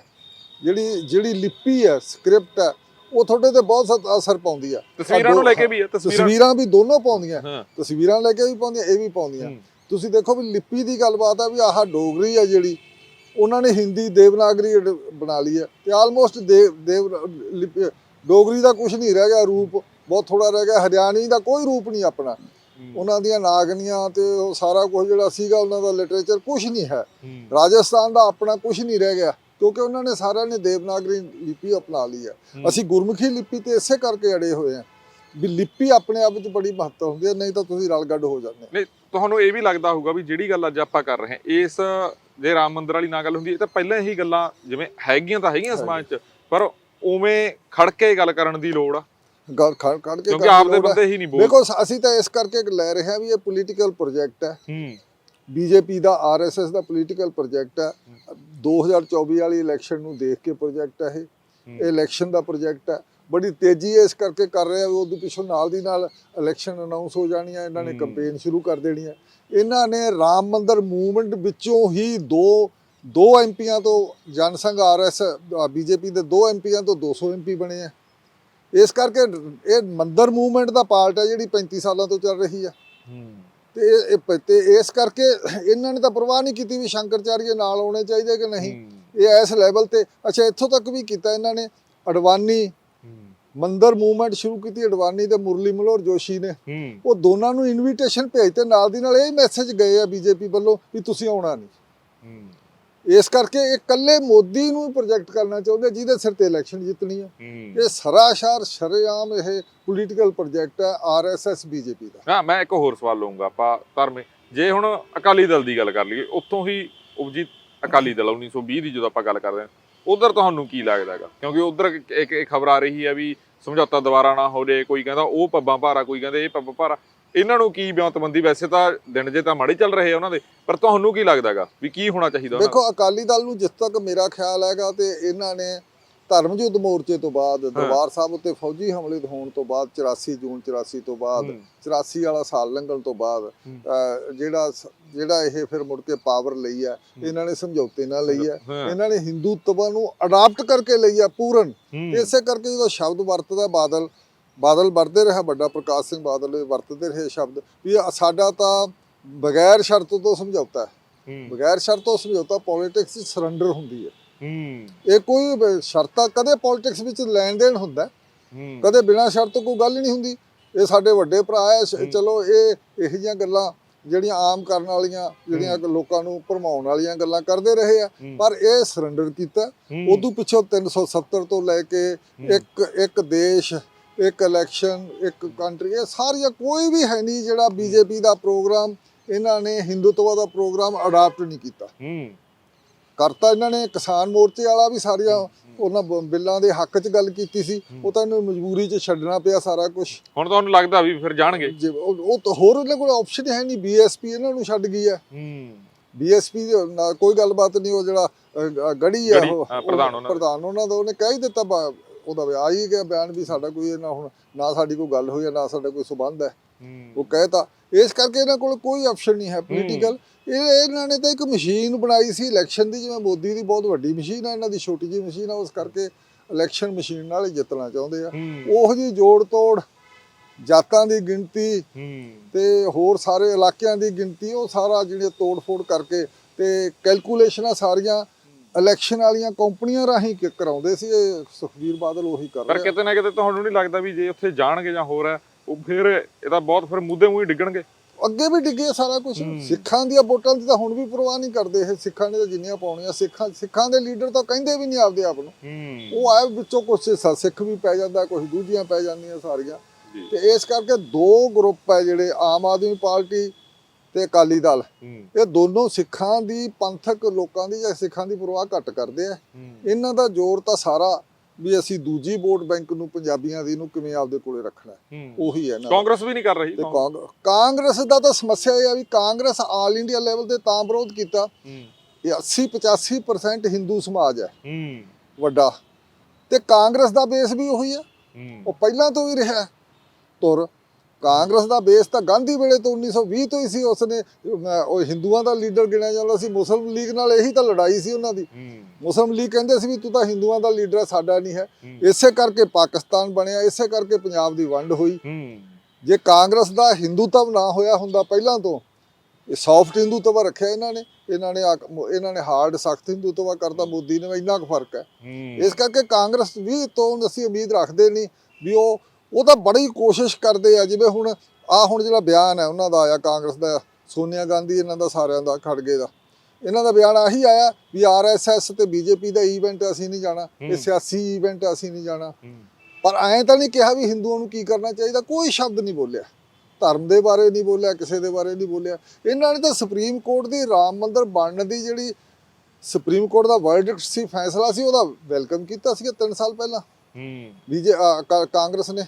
ਜਿਹੜੀ ਜਿਹੜੀ ਲਿਪੀ ਹੈ ਸਕ੍ਰਿਪਟ ਹੈ ਉਹ ਤੁਹਾਡੇ ਤੇ ਬਹੁਤ ਅਸਰ ਪਾਉਂਦੀ ਆ। ਤਸਵੀਰਾਂ ਨੂੰ ਲੈ ਕੇ ਵੀ ਹੈ ਤਸਵੀਰਾਂ ਵੀ ਦੋਨੋਂ ਪਾਉਂਦੀਆਂ। ਤਸਵੀਰਾਂ ਲੈ ਕੇ ਵੀ ਪਾਉਂਦੀਆਂ ਇਹ ਵੀ ਪਾਉਂਦੀਆਂ। ਤੁਸੀਂ ਦੇਖੋ ਵੀ ਲਿਪੀ ਦੀ ਗੱਲਬਾਤ ਆ ਵੀ ਆਹ ਡੋਗਰੀ ਆ ਜਿਹੜੀ ਉਹਨਾਂ ਨੇ ਹਿੰਦੀ ਦੇਵਨਾਗਰੀ ਅਡ- ਬਣਾ ਲਈ ਹੈ ਤੇ ਆਲਮੋਸਟ ਦੇਵ ਦੇਵ ਲਿਪੀ ਡੋਗਰੀ ਦਾ ਕੁਝ ਨਹੀਂ ਰਹਿ ਗਿਆ ਰੂਪ ਬਹੁਤ ਥੋੜਾ ਰਹਿ ਗਿਆ। ਹਰਿਆਣੀ ਦਾ ਕੋਈ ਰੂਪ ਨਹੀਂ ਆਪਣਾ। ਉਹਨਾਂ ਦੀਆਂ ਨਾਗਨੀਆਂ ਤੇ ਉਹ ਸਾਰਾ ਕੁਝ ਜਿਹੜਾ ਸੀਗਾ ਉਹਨਾਂ ਦਾ ਲਿਟਰੇਚਰ ਕੁਝ ਨਹੀਂ ਹੈ। ਰਾਜਸਥਾਨ ਦਾ ਆਪਣਾ ਕੁਝ ਨਹੀਂ ਰਹਿ ਗਿਆ ਕਿਉਂਕਿ ਉਹਨਾਂ ਨੇ ਸਾਰਿਆਂ ਨੇ ਦੇਵਨਾਗਰੀ ਲਿਪੀ ਅਪਣਾ ਲਈ ਹੈ। ਅਸੀਂ ਗੁਰਮੁਖੀ ਲਿਪੀ ਤੇ ਇਸੇ ਕਰਕੇ ਅੜੇ ਹੋਏ ਹਾਂ ਵੀ ਲਿਪੀ ਆਪਣੇ ਆਪ ਵਿੱਚ ਬੜੀ ਮਹੱਤਵ ਹੁੰਦੀ ਹੈ ਨਹੀਂ ਤਾਂ ਤੁਸੀਂ ਰਲਗੱਡ ਹੋ ਜਾਂਦੇ ਨਹੀਂ ਤੁਹਾਨੂੰ ਇਹ ਵੀ ਲੱਗਦਾ ਹੋਊਗਾ ਵੀ ਜਿਹੜੀ ਗੱਲ ਅੱਜ ਆਪਾਂ ਕਰ ਰਹੇ ਹਾਂ ਇਸ ਜੇ ਰਾਮ ਮੰਦਿਰ ਵਾਲੀ ਨਾ ਗੱਲ ਹੁੰਦੀ ਇਹ ਤਾਂ ਪਹਿਲਾਂ ਹੀ ਗੱਲਾਂ ਜਿਵੇਂ ਹੈਗੀਆਂ ਤਾਂ ਹੈਗੀਆਂ ਸਮਾਜ 'ਚ ਪਰ ਉਵੇਂ ਖੜ ਕੇ ਗੱਲ ਕਰਨ ਦੀ ਲੋੜ ਆ। ਗੱਲ ਖੜ ਖੜ ਕੇ ਕਿਉਂਕਿ ਆਪਦੇ। ਬੰਦੇ ਹੀ ਨਹੀਂ ਬੋਲ ਦੇਖੋ ਅਸੀਂ ਤਾਂ ਇਸ ਕਰਕੇ ਲੈ ਰਹੇ ਹਾਂ ਵੀ ਇਹ ਪੋਲੀਟੀਕਲ ਪ੍ਰੋਜੈਕਟ ਹੈ। ਹੂੰ। ਬੀਜੇਪੀ ਦਾ ਆਰਐਸਐਸ ਦਾ ਪੋਲੀਟੀਕਲ ਪ੍ਰੋਜੈਕਟ ਹੈ। 2024 ਵਾਲੀ ਇਲੈਕਸ਼ਨ ਨੂੰ ਦੇਖ ਕੇ ਪ੍ਰੋਜੈਕਟ ਹੈ ਇਹ। ਇਲੈਕਸ਼ਨ ਦਾ ਪ੍ਰੋਜੈਕਟ ਹੈ। ਬੜੀ ਤੇਜ਼ੀ ਇਸ ਕਰਕੇ ਕਰ ਰਹੇ ਆ ਵੀ ਉਹਦੇ ਪਿੱਛੋਂ ਨਾਲ ਦੀ ਨਾਲ ਇਲੈਕਸ਼ਨ ਅਨਾਉਂਸ ਹੋ ਜਾਣੀ ਹੈ ਇਹਨਾਂ ਨੇ। ਕੈਂਪੇਨ ਸ਼ੁਰੂ ਕਰ ਦੇਣੀ ਹੈ ਇਹਨਾਂ ਨੇ ਰਾਮ ਮੰਦਰ ਮੂਵਮੈਂਟ ਵਿੱਚੋਂ ਹੀ ਦੋ ਦੋ ਐਮਪੀਆਂ ਤੋਂ ਜਨਸੰਘ ਆਰਐਸ ਬੀਜੇਪੀ ਦੇ ਦੋ ਐਮਪੀਆਂ ਤੋਂ 200 ਐਮਪੀ ਬਣੇ ਆ। ਇਸ ਕਰਕੇ ਇਹ ਮੰਦਰ ਮੂਵਮੈਂਟ ਦਾ ਪਾਰਟ ਹੈ ਜਿਹੜੀ 35 ਸਾਲਾਂ ਤੋਂ ਚੱਲ ਰਹੀ ਹੂੰ। ਤੇ ਤੇ ਇਸ ਕਰਕੇ ਇਹਨਾਂ ਨੇ ਤਾਂ ਪਰਵਾਹ ਨਹੀਂ ਕੀਤੀ ਵੀ ਸ਼ੰਕਰਚਾਰੀਏ ਨਾਲ ਆਉਣੇ ਚਾਹੀਦੇ ਕਿ ਨਹੀਂ। ਇਹ ਇਸ ਲੈਵਲ ਤੇ ਅੱਛਾ ਇੱਥੋਂ ਤੱਕ ਵੀ ਕੀਤਾ ਇਹਨਾਂ ਨੇ। ਅਡਵਾਨੀ ਮੰਦਰ ਮੂਵਮੈਂਟ ਸ਼ੁਰੂ ਕੀਤੀ ਅਡਵਾਨੀ ਤੇ ਮੁਰਲੀ ਮਨੋਹਰ ਜੋਸ਼ੀ ਨੇ। ਉਹ ਦੋਨਾਂ ਨੂੰ ਇਨਵੀਟੇਸ਼ਨ ਭੇਜਤੇ ਨਾਲ ਦੀ ਨਾਲ ਇਹ ਮੈਸੇਜ ਗਏ ਆ ਬੀਜੇਪੀ ਵੱਲੋਂ ਵੀ ਤੁਸੀਂ ਆਉਣਾ ਨਹੀਂ। ਇਸ ਕਰਕੇ ਇਹ ਇਕੱਲੇ ਮੋਦੀ ਨੂੰ ਪ੍ਰੋਜੈਕਟ ਕਰਨਾ ਚਾਹੁੰਦੇ ਜਿਹਦੇ ਸਿਰ ਤੇ ਇਲੈਕਸ਼ਨ ਜਿੱਤਣੀ ਹੂੰ। ਇਹ ਸਰਾਸ਼ਰ ਸ਼ਰੇਆਮ ਇਹ ਪੋਲੀਟੀਕਲ ਪ੍ਰੋਜੈਕਟ ਹੈ ਆਰਐਸਐਸ ਬੀਜੇਪੀ ਦਾ। ਹਾਂ ਮੈਂ ਇੱਕ ਹੋਰ ਸਵਾਲ ਲਵਾਂਗਾ ਆਪਾਂ ਧਰਮੇ ਜੇ ਹੁਣ ਅਕਾਲੀ ਦਲ ਦੀ ਗੱਲ ਕਰ ਲਈਏ ਉੱਥੋਂ ਹੀ ਉਪਜੀ ਅਕਾਲੀ ਦਲ 1920 ਦੀ ਜਦੋਂ ਆਪਾਂ ਗੱਲ ਕਰਦੇ ਹਾਂ ਉਧਰ ਤੁਹਾਨੂੰ ਕੀ ਲੱਗਦਾ ਹੈਗਾ? ਕਿਉਂਕਿ ਉਧਰ ਇੱਕ ਇੱਕ ਖਬਰ ਆ ਰਹੀ ਹੈ ਵੀ ਸਮਝੌਤਾ ਦੁਬਾਰਾ ਨਾ ਹੋ ਜੇ ਕੋਈ ਕਹਿੰਦਾ ਉਹ ਪੱਬਾਂ ਭਾਰਾ, ਕੋਈ ਕਹਿੰਦਾ ਇਹ ਪੱਬਾਂ ਭਾਰਾ। ਇਹਨਾਂ ਨੂੰ ਕੀ ਬਿਆਨਤਬੰਦੀ ਵੈਸੇ ਤਾਂ ਦਿਨ ਜੇ ਤਾਂ ਮਾੜੇ ਚੱਲ ਰਹੇ ਆ ਉਹਨਾਂ ਦੇ, ਪਰ ਤੁਹਾਨੂੰ ਕੀ ਲੱਗਦਾਗਾ ਵੀ ਕੀ ਹੋਣਾ ਚਾਹੀਦਾ ਦੇਖੋ, ਅਕਾਲੀ ਦਲ ਨੂੰ ਜਿਸ ਤੱਕ ਮੇਰਾ ਖਿਆਲ ਹੈਗਾ ਤੇ ਇਹਨਾਂ ਨੇ ਧਰਮ ਯੁੱਧ ਮੋਰਚੇ ਤੋਂ ਬਾਅਦ ਦਰਬਾਰ ਸਾਹਿਬ ਉੱਤੇ ਫੌਜੀ ਹਮਲੇ ਹੋਣ ਤੋਂ ਬਾਅਦ 84 ਜੂਨ 84 ਤੋਂ ਬਾਅਦ ਹੂੰ। 84 ਵਾਲਾ ਸਾਲ ਲੰਘਣ ਤੋਂ ਬਾਅਦ ਜਿਹੜਾ ਜਿਹੜਾ ਇਹ ਫਿਰ ਮੁੜ ਕੇ ਪਾਵਰ ਲਈ ਹੈ। ਇਹਨਾਂ ਨੇ ਸਮਝੌਤੇ ਨਾਲ ਲਈ ਹੈ। ਇਹਨਾਂ ਨੇ ਹਿੰਦੂਤਵ ਨੂੰ ਅਡਾਪਟ ਕਰਕੇ ਲਈ ਹੈ ਪੂਰਨ। ਇਸੇ ਕਰਕੇ ਜਦੋਂ ਸ਼ਬਦ ਵਰਤਦਾ ਬਾਦਲ ਬਾਦਲ ਵਰਤਦੇ ਰਿਹਾ ਵੱਡਾ ਪ੍ਰਕਾਸ਼ ਸਿੰਘ ਬਾਦਲ ਵਰਤਦੇ ਰਹੇ ਸ਼ਬਦ ਵੀ ਸਾਡਾ ਤਾਂ ਬਗੈਰ ਸ਼ਰਤ ਤੋਂ ਸਮਝੌਤਾ ਹੈ। ਹੂੰ। ਬਗੈਰ ਸ਼ਰਤ ਤੋਂ ਸਮਝੌਤਾ ਪੋਲਿਟਿਕਸ ਵਿੱਚ ਸਰੈਂਡਰ ਹੁੰਦੀ ਹੈ। ਹੂੰ ਇਹ ਕੋਈ ਬ- ਸ਼ਰਤਾਂ ਕਦੇ ਪੋਲਿਟਿਕਸ ਵਿੱਚ ਲੈਣ ਦੇਣ ਹੁੰਦਾ। ਹੈ, ਹੂੰ ਕਦੇ ਬਿਨਾਂ ਸ਼ਰਤ ਤੋਂ ਕੋਈ ਗੱਲ ਹੀ ਨਹੀਂ ਹੁੰਦੀ। ਇਹ ਸਾਡੇ ਵੱਡੇ ਭਰਾ ਹੈ। ਸ਼-। ਚਲੋ ਇਹ ਇਹੋ ਜਿਹੀਆਂ ਗੱਲਾਂ ਜਿਹੜੀਆਂ ਆਮ ਕਰਨ ਵਾਲੀਆਂ ਜਿਹੜੀਆਂ ਲੋਕਾਂ ਨੂੰ ਭਰਮਾਉਣ ਵਾਲੀਆਂ ਗੱਲਾਂ ਕਰਦੇ ਰਹੇ ਆ। ਹੂੰ। ਪਰ ਇਹ ਸਰੈਂਡਰ ਕੀਤਾ। ਹੂੰ। ਉਦੋਂ ਪਿੱਛੋਂ 370 ਤੋਂ ਲੈ ਕੇ ਇੱਕ ਇੱਕ ਦੇਸ਼ ਇੱਕ ਇਲੈਕਸ਼ਨ ਇੱਕ ਕੰਟਰੀ ਇਹ ਸਾਰੀਆਂ ਕੋਈ ਵੀ ਹੈ ਨਹੀਂ ਜਿਹੜਾ ਬੀਜੇਪੀ ਦਾ ਪ੍ਰੋਗਰਾਮ ਇਹਨਾਂ ਨੇ ਹਿੰਦੂਤਵ ਦਾ ਪ੍ਰੋਗਰਾਮ ਅਡਾਪਟ ਨਹੀਂ ਕੀਤਾ। ਹੂੰ। ਕਰਤਾ ਇਹਨਾਂ ਨੇ ਕਿਸਾਨ ਮੋਰਚੇ ਵਾਲਾ ਵੀ ਸਾਰੀਆਂ ਉਹਨਾਂ ਬ- ਬਿੱਲਾਂ ਦੇ ਹੱਕ 'ਚ ਗੱਲ ਕੀਤੀ ਸੀ ਉਹ ਤਾਂ ਇਹਨੂੰ ਮਜਬੂਰੀ 'ਚ ਛੱਡਣਾ ਪਿਆ ਸਾਰਾ ਕੁਝ ਹੁਣ ਤੁਹਾਨੂੰ ਲੱਗਦਾ ਵੀ ਫਿਰ ਜਾਣਗੇ। ਉਹ ਉਹ ਤਾਂ ਹੋਰ ਉਹਨਾਂ ਕੋਲ ਆਪਸ਼ਨ ਹੈ ਨਹੀਂ ਬੀਐਸਪੀ ਇਹਨਾਂ ਨੂੰ ਛੱਡ ਗਈ ਹੈ। ਹੂੰ। ਬੀਐਸਪੀ ਨਾਲ ਕੋਈ ਗੱਲਬਾਤ ਨਹੀਂ ਉਹ ਜਿਹੜਾ ਅ, ਅ, ਗੜੀ ਹੈ ਗੜੀ, ਉਹ ਹਾਂ, ਪ੍ਰਧਾਨ ਉਹਨਾਂ ਦਾ। ਪ੍ਰਧਾਨ ਉਹਨਾਂ ਦਾ ਉਹਨੇ ਕਹਿ ਹੀ ਦਿੱਤਾ ਬਾ- ਉਹਦਾ ਵੀ ਆ ਹੀ ਗਿਆ ਬਿਆਨ ਵੀ ਸਾਡਾ ਕੋਈ ਇਹਨਾਂ ਹੁਣ ਨਾ ਸਾਡੀ ਕੋਈ ਗੱਲ ਹੋਈ ਹੈ ਨਾ ਸਾਡਾ ਕੋਈ ਸਬੰਧ ਹੈ। ਹੂੰ। ਉਹ ਕਹਿਤਾ। ਇਸ ਕਰਕੇ ਇਹਨਾਂ ਕੋਲ ਕੋਈ ਆਪਸ਼ਨ ਨਹੀਂ ਹੈ ਪੋਲੀਟੀਕਲ ਇਹ ਇਹਨਾਂ ਨੇ ਤਾਂ ਇੱਕ ਮਸ਼ੀਨ ਬਣਾਈ ਸੀ ਇਲੈਕਸ਼ਨ ਦੀ ਜਿਵੇਂ ਮੋਦੀ ਦੀ ਬਹੁਤ ਵੱਡੀ ਮਸ਼ੀਨ ਹੈ ਇਹਨਾਂ ਦੀ ਛੋਟੀ ਜਿਹੀ ਮਸ਼ੀਨ ਹੈ ਉਸ ਕਰਕੇ ਇਲੈਕਸ਼ਨ ਮਸ਼ੀਨ ਨਾਲ ਹੀ ਜਿੱਤਣਾ ਚਾਹੁੰਦੇ ਆ। ਉਹੋ ਜਿਹੀ ਜੋੜ ਤੋੜ ਜਾਤਾਂ ਦੀ ਗਿਣਤੀ ਤੇ ਹੋਰ ਸਾਰੇ ਇਲਾਕਿਆਂ ਦੀ ਗਿਣਤੀ ਉਹ ਸਾਰਾ ਜਿਹੜੇ ਤੋੜ ਫੋੜ ਕਰਕੇ ਤੇ ਕੈਲਕੂਲੇਸ਼ਨਾਂ ਸਾਰੀਆਂ ਇਲੈਕਸ਼ਨ ਵਾਲੀਆਂ ਕੰਪਨੀਆਂ ਰਾਹੀਂ ਕ- ਕਰਾਉਂਦੇ ਸੀ ਇਹ ਸੁਖਬੀਰ ਬਾਦਲ ਉਹੀ ਕਰ ਪਰ ਰਿਹਾ ਕਿਤੇ ਨਾ ਕਿਤੇ ਤੁਹਾਨੂੰ ਨਹੀਂ ਲੱਗਦਾ ਵੀ ਜੇ ਉੱਥੇ ਜਾਣਗੇ ਜਾਂ ਹੋਰ ਹੈ ਉਹ ਫਿਰ ਇਹਦਾ ਬਹੁਤ ਫਿਰ ਮੁੱਦੇ ਮੂੰਹ ਹੀ ਡਿੱਗਣਗੇ। ਅੱਗੇ ਵੀ ਡਿੱਗੇ ਸਾਰਾ ਕੁਝ। ਸਿੱਖਾਂ ਦੀਆਂ ਵੋਟਾਂ ਦੀ ਤਾਂ ਹੁਣ ਵੀ ਪਰਵਾਹ ਨਹੀਂ ਕਰਦੇ ਇਹ। ਸਿੱਖਾਂ ਨੇ ਤਾਂ ਜਿੰਨੀਆਂ ਪਾਉਣੀਆਂ ਸਿੱਖਾਂ ਸਿੱਖਾਂ ਦੇ ਲੀਡਰ ਤਾਂ ਕਹਿੰਦੇ ਵੀ ਨਹੀਂ ਆਪਦੇ ਆਪ ਨੂੰ। ਉਹ ਆਏ ਵਿੱਚੋਂ ਕੁਝ ਸਿੱਖ ਵੀ ਪੈ ਜਾਂਦਾ ਕੁਝ ਦੂਜੀਆਂ ਪੈ ਜਾਂਦੀਆਂ ਸਾਰੀਆਂ। ਤੇ ਇਸ ਕਰਕੇ ਦੋ ਗਰੁੱਪ ਹੈ ਜਿਹੜੇ ਆਮ ਆਦਮੀ ਪਾਰਟੀ ਤੇ ਅਕਾਲੀ ਦਲ। ਇਹ ਦੋਨੋਂ ਸਿੱਖਾਂ ਦੀ ਪੰਥਕ ਲੋਕਾਂ ਦੀ ਜਾਂ ਸਿੱਖਾਂ ਦੀ ਪਰਵਾਹ ਘੱਟ ਕਰਦੇ ਆ। ਇਹਨਾਂ ਦਾ ਜ਼ੋਰ ਤਾਂ ਸਾਰਾ ਵੀ ਅਸੀਂ ਦੂਜੀ ਵੋਟ ਬੈਂਕ ਨੂੰ ਪੰਜਾਬੀਆਂ ਦੀ ਨੂੰ ਕਿਵੇਂ ਆਪਦੇ ਕੋਲੇ ਰੱਖਣਾ ਉਹੀ ਹੈ ਨਾ। ਕਾਂਗਰਸ ਵੀ ਨਹੀਂ ਕਰ ਰਹੀ ਕਾਂਗਰਸ। ਕਾਂਗ- ਕਾਂਗਰਸ ਦਾ ਤਾਂ ਸਮੱਸਿਆ ਇਹ ਆ ਵੀ ਕਾਂਗਰਸ ਆਲ ਇੰਡੀਆ ਲੈਵਲ ਤੇ ਤਾਂ ਵਿਰੋਧ ਕੀਤਾ। ਹੂੰ। ਇਹ 80 85% ਹਿੰਦੂ ਸਮਾਜ ਹੈ। ਹੂੰ। ਵੱਡਾ। ਤੇ ਕਾਂਗਰਸ ਦਾ ਬੇਸ ਵੀ ਉਹੀ ਹੈ। ਹੂੰ। ਉਹ ਪਹਿਲਾਂ ਤੋਂ ਹੀ ਰਿਹਾ ਤੁਰ ਕਾਂਗਰਸ ਦਾ ਬੇਸ ਤਾਂ ਗਾਂਧੀ ਵੇਲੇ ਤੋਂ 1920 ਤੋਂ ਹੀ ਸੀ ਉਸਨੇ ਅਹ, ਉਹ ਹਿੰਦੂਆਂ ਦਾ ਲੀਡਰ ਗਿਣਿਆ ਜਾਂਦਾ ਸੀ ਮੁਸਲਿਮ ਲੀਗ ਨਾਲ ਇਹੀ ਤਾਂ ਲੜਾਈ ਸੀ ਉਹਨਾਂ ਦੀ। ਮੁਸਲਿਮ ਲੀਗ ਕਹਿੰਦੇ ਸੀ ਵੀ ਤੂੰ ਤਾਂ ਹਿੰਦੂਆਂ ਦਾ ਲੀਡਰ ਹੈ ਸਾਡਾ ਨਹੀਂ ਹੈ। ਇਸੇ ਕਰਕੇ ਪਾਕਿਸਤਾਨ ਬਣਿਆ ਇਸੇ ਕਰਕੇ ਪੰਜਾਬ ਦੀ ਵੰਡ ਹੋਈ। ਜੇ ਕਾਂਗਰਸ ਦਾ ਹਿੰਦੂਤਵ ਨਾ ਹੋਇਆ ਹੁੰਦਾ ਪਹਿਲਾਂ ਤੋਂ ਇਹ ਸੌਫਟ ਹਿੰਦੂਤਵ ਰੱਖਿਆ ਇਹਨਾਂ ਨੇ ਇਹਨਾਂ ਨੇ ਇਹਨਾਂ ਨੇ ਹਾਰਡ ਸਖਤ ਹਿੰਦੂਤਵ ਕਰਤਾ ਮੋਦੀ ਨੇ ਇੰਨਾ ਕੁ ਫ਼ਰਕ ਹੈ। ਹੂੰ। ਇਸ ਕਰਕੇ ਕਾਂਗਰਸ ਵੀ ਤੋਂ ਅਸੀਂ ਉਮੀਦ ਰੱਖਦੇ ਨਹੀਂ ਵੀ ਉਹ ਉਹ ਤਾਂ ਬੜੀ ਕੋਸ਼ਿਸ਼ ਕਰਦੇ ਆ ਜਿਵੇਂ ਹੁਣ ਆ ਹੁਣ ਜਿਹੜਾ ਬਿਆਨ ਹੈ ਉਹਨਾਂ ਦਾ ਆਇਆ ਕਾਂਗਰਸ ਦਾ ਸੋਨੀਆ ਗਾਂਧੀ ਇਹਨਾਂ ਦਾ ਸਾਰਿਆਂ ਦਾ ਖੜਗੇ ਦਾ। ਇਹਨਾਂ ਦਾ ਬਿਆਨ ਆਹੀ ਆਇਆ ਵੀ ਆਰਐਸਐਸ ਤੇ ਬੀਜੇਪੀ ਦਾ ਇਵੈਂਟ ਅਸੀਂ ਨਹੀਂ ਜਾਣਾ ਇਹ। ਸਿਆਸੀ ਇਵੈਂਟ ਅਸੀਂ ਨਹੀਂ ਜਾਣਾ। ਪਰ ਐਂ ਤਾਂ ਨਹੀਂ ਕਿਹਾ ਵੀ ਹਿੰਦੂਆਂ ਨੂੰ ਕੀ ਕਰਨਾ ਚਾਹੀਦਾ ਕੋਈ ਸ਼ਬਦ ਨਹੀਂ ਬੋਲਿਆ। ਧਰਮ ਦੇ ਬਾਰੇ ਨਹੀਂ ਬੋਲਿਆ ਕਿਸੇ ਦੇ ਬਾਰੇ ਨਹੀਂ ਬੋਲਿਆ। ਇਹਨਾਂ ਨੇ ਤਾਂ ਸੁਪਰੀਮ ਕੋਰਟ ਦੀ ਰਾਮ ਮੰਦਿਰ ਬਣਨ ਦੀ ਜਿਹੜੀ ਸੁਪਰੀਮ ਕੋਰਟ ਦਾ ਵਰਡਿਕਟ ਸੀ ਫੈਸਲਾ ਸੀ ਉਹਦਾ ਵੈਲਕਮ ਕੀਤਾ ਸੀ 3 ਸਾਲ ਪਹਿਲਾਂ। ਹੂੰ। ਅ, ਕਾ- ਕਾਂਗਰਸ ਨੇ।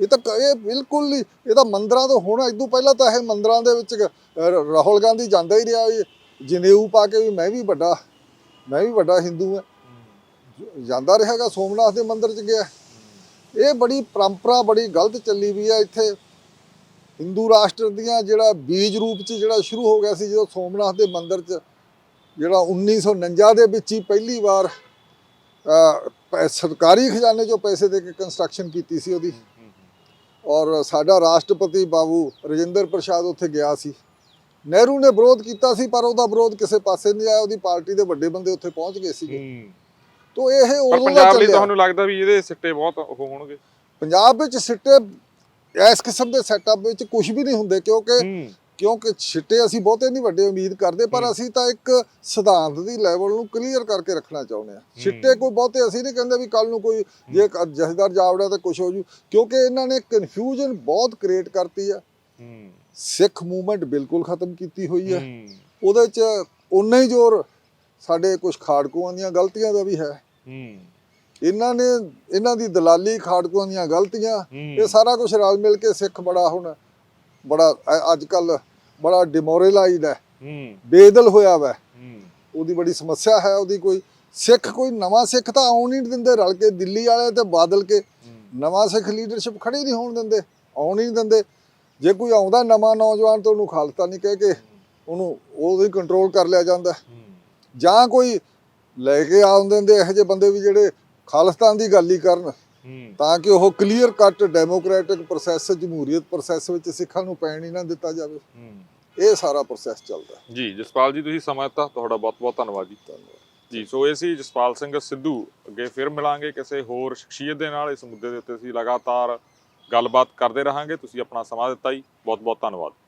ਇਹ ਤਾਂ ਕ- ਇਹ ਬਿਲਕੁਲ ਨਹੀਂ ਇਹ ਤਾਂ ਮੰਦਰਾਂ ਤੋਂ ਹੁਣ ਇਦੋਂ ਪਹਿਲਾਂ ਤਾਂ ਇਹ ਮੰਦਰਾਂ ਦੇ ਵਿੱਚ ਰਾਹੁਲ ਗਾਂਧੀ ਜਾਂਦਾ ਹੀ ਰਿਹਾ ਵੀ ਜਨੇਊ ਪਾ ਕੇ ਵੀ ਮੈਂ ਵੀ ਵੱਡਾ, ਮੈਂ ਵੀ ਵੱਡਾ ਹਿੰਦੂ ਹਾਂ। ਜਾਂਦਾ ਰਿਹਾਗਾ, ਸੋਮਨਾਥ ਦੇ ਮੰਦਿਰ 'ਚ ਗਿਆ। ਇਹ ਬੜੀ ਪਰੰਪਰਾ, ਬੜੀ ਗਲਤ ਚੱਲੀ ਵੀ ਆ ਇੱਥੇ। ਹਿੰਦੂ ਰਾਸ਼ਟਰ ਦੀਆਂ ਜਿਹੜਾ ਬੀਜ ਰੂਪ 'ਚ ਜਿਹੜਾ ਸ਼ੁਰੂ ਹੋ ਗਿਆ ਸੀ, ਜਦੋਂ ਸੋਮਨਾਥ ਦੇ ਮੰਦਿਰ 'ਚ ਜਿਹੜਾ 1949 ਦੇ ਵਿੱਚ ਹੀ ਪਹਿਲੀ ਵਾਰ ਸਰਕਾਰੀ ਖਜ਼ਾਨੇ 'ਚੋਂ ਪੈਸੇ ਦੇ ਕੇ ਕੰਸਟਰਕਸ਼ਨ ਕੀਤੀ ਸੀ ਉਹਦੀ। ਔਰ ਸਾਡਾ ਰਾਸ਼ਟਰਪਤੀ ਬਾਬੂ ਰਜਿੰਦਰ ਪ੍ਰਸਾਦ ਉੱਥੇ ਗਿਆ ਸੀ। ਨਹਿਰੂ ਨੇ ਵਿਰੋਧ ਕੀਤਾ ਸੀ ਪਰ ਉਹਦਾ ਵਿਰੋਧ ਕਿਸੇ ਪਾਸੇ ਨਹੀਂ ਆਇਆ। ਉਹਦੀ ਪਾਰਟੀ ਦੇ ਵੱਡੇ ਬੰਦੇ ਉੱਥੇ ਪਹੁੰਚ ਗਏ ਸੀਗੇ। ਹੂੰ। ਤੋਂ ਇਹ ਪਰ ਉਦੋਂ ਦਾ ਪੰਜਾਬ ਲਈ ਚੱਲਿਆ। ਤੁਹਾਨੂੰ ਲੱਗਦਾ ਵੀ ਇਹਦੇ ਸਿੱਟੇ ਬਹੁਤ ਉਹ ਹੋਣਗੇ? ਪੰਜਾਬ ਵਿੱਚ ਸਿੱਟੇ ਇਸ ਕਿਸਮ ਦੇ ਸੈਟਅਪ ਵਿੱਚ ਕੁਝ ਵੀ ਨਹੀਂ ਹੁੰਦੇ ਕਿਉਂਕਿ ਹੂੰ। ਕਿਉਂਕਿ ਸਿੱਟੇ ਅਸੀਂ ਬਹੁਤੇ ਨਹੀਂ ਵੱਡੇ ਉਮੀਦ ਕਰਦੇ ਪਰ ਅਸੀਂ ਤਾਂ ਇੱਕ ਸਿਧਾਂਤ ਦੀ ਲੈਵਲ ਨੂੰ ਕਲੀਅਰ ਕਰਕੇ ਰੱਖਣਾ ਚਾਹੁੰਦੇ ਆ ਸਿੱਟੇ ਕੋਈ ਬਹੁਤੇ ਅਸੀਂ ਨਹੀਂ ਕਹਿੰਦੇ ਵੀ ਕੱਲ ਨੂੰ ਕੋਈ ਜੇ ਜਥੇਦਾਰ ਜਾਵੜਾ ਤਾਂ ਕੁਝ ਹੋ ਜੂ ਕਿਉਂਕਿ ਇਹਨਾਂ ਨੇ ਕਨਫਿਊਜ਼ਨ ਬਹੁਤ ਕ੍ਰੀਏਟ ਕਰਤੀ ਆ। ਸਿੱਖ ਮੂਵਮੈਂਟ ਬਿਲਕੁਲ ਖਤਮ ਕੀਤੀ ਹੋਈ ਹੂੰ। ਉਹਦੇ 'ਚ ਉਨਾ ਹੀ ਜ਼ੋਰ ਸਾਡੇ ਕੁਝ ਖਾੜਕੂਆਂ ਦੀਆਂ ਗਲਤੀਆਂ ਦਾ ਵੀ ਹੈ। ਇਹਨਾਂ ਨੇ ਇਹਨਾਂ ਦੀ ਦਲਾਲੀ ਖਾੜਕੂਆਂ ਦੀਆਂ ਗਲਤੀਆਂ। ਇਹ ਸਾਰਾ ਕੁਝ ਰਲ ਮਿਲ ਕੇ ਸਿੱਖ ਬੜਾ ਹੁਣ ਬੜਾ ਅੱਜ ਕੱਲ ਬੜਾ ਡਿਮੋਰਲਾਈਜ਼ਡ ਹੈ। ਹੂੰ। ਬੇਦਲ ਹੋਇਆ ਵਾ। ਹੂੰ। ਉਹਦੀ ਬੜੀ ਸਮੱਸਿਆ ਹੈ ਉਹਦੀ ਕੋਈ। ਸਿੱਖ ਕੋਈ ਨਵਾਂ ਸਿੱਖ ਤਾਂ ਆਉਣ ਨਹੀਂ ਦਿੰਦੇ ਰਲ ਕੇ ਦਿੱਲੀ ਵਾਲੇ ਤੇ ਬਾਦਲ ਕੇ। ਨਵਾਂ ਸਿੱਖ ਲੀਡਰਸ਼ਿਪ ਖੜੀ ਨਹੀਂ ਹੋਣ ਦਿੰਦੇ ਆਉਣ ਹੀ ਨਹੀਂ ਦਿੰਦੇ। ਜੇ ਕੋਈ ਆਉਂਦਾ ਨਵਾਂ ਨੌਜਵਾਨ ਤਾਂ ਉਹਨੂੰ ਖਾਲਸਾ ਨਹੀਂ ਕਹਿ ਕੇ ਉਹਨੂੰ ਉਹਦੀ ਕੰਟਰੋਲ ਕਰ ਲਿਆ ਜਾਂਦਾ। ਜਾਂ ਕੋਈ ਲੈ ਕੇ ਆਉਣ ਦਿੰਦੇ ਇਹੋ ਜਿਹੇ ਬੰਦੇ ਵੀ ਜਿਹੜੇ ਖਾਲਿਸਤਾਨ ਦੀ ਗੱਲ ਹੀ ਕਰਨ। ਤਾਂ ਕਿ ਉਹ clear cut democratic process ਜਮਹੂਰੀਅਤ process ਵਿੱਚ ਸਿੱਖਾਂ ਨੂੰ ਪੈਣ ਹੀ ਨਾ ਦਿੱਤਾ ਜਾਵੇ। ਇਹ ਸਾਰਾ ਪ੍ਰੋਸੈਸ ਚੱਲਦਾ। ਜੀ ਜਸਪਾਲ ਜੀ ਤੁਸੀਂ ਸਮਾਂ ਦਿੱਤਾ। ਤੁਹਾਡਾ ਬਹੁਤ ਬਹੁਤ ਧੰਨਵਾਦ ਜੀ। ਧੰਨਵਾਦ। ਜੀ ਸੋ ਇਹ ਸੀ ਜਸਪਾਲ ਸਿੰਘ ਸਿੱਧੂ। ਅੱਗੇ ਫਿਰ ਮਿਲਾਂਗੇ ਕਿਸੇ ਹੋਰ ਸ਼ਖਸੀਅਤ ਦੇ ਨਾਲ। ਇਸ ਮੁੱਦੇ ਦੇ ਉੱਤੇ ਅਸੀਂ ਲਗਾਤਾਰ ਗੱਲਬਾਤ ਕਰਦੇ ਰਹਾਂਗੇ। ਤੁਸੀਂ ਆਪਣਾ ਸਮਾਂ ਦਿੱਤਾ ਜੀ। ਬਹੁਤ ਬਹੁਤ ਧੰਨਵਾਦ।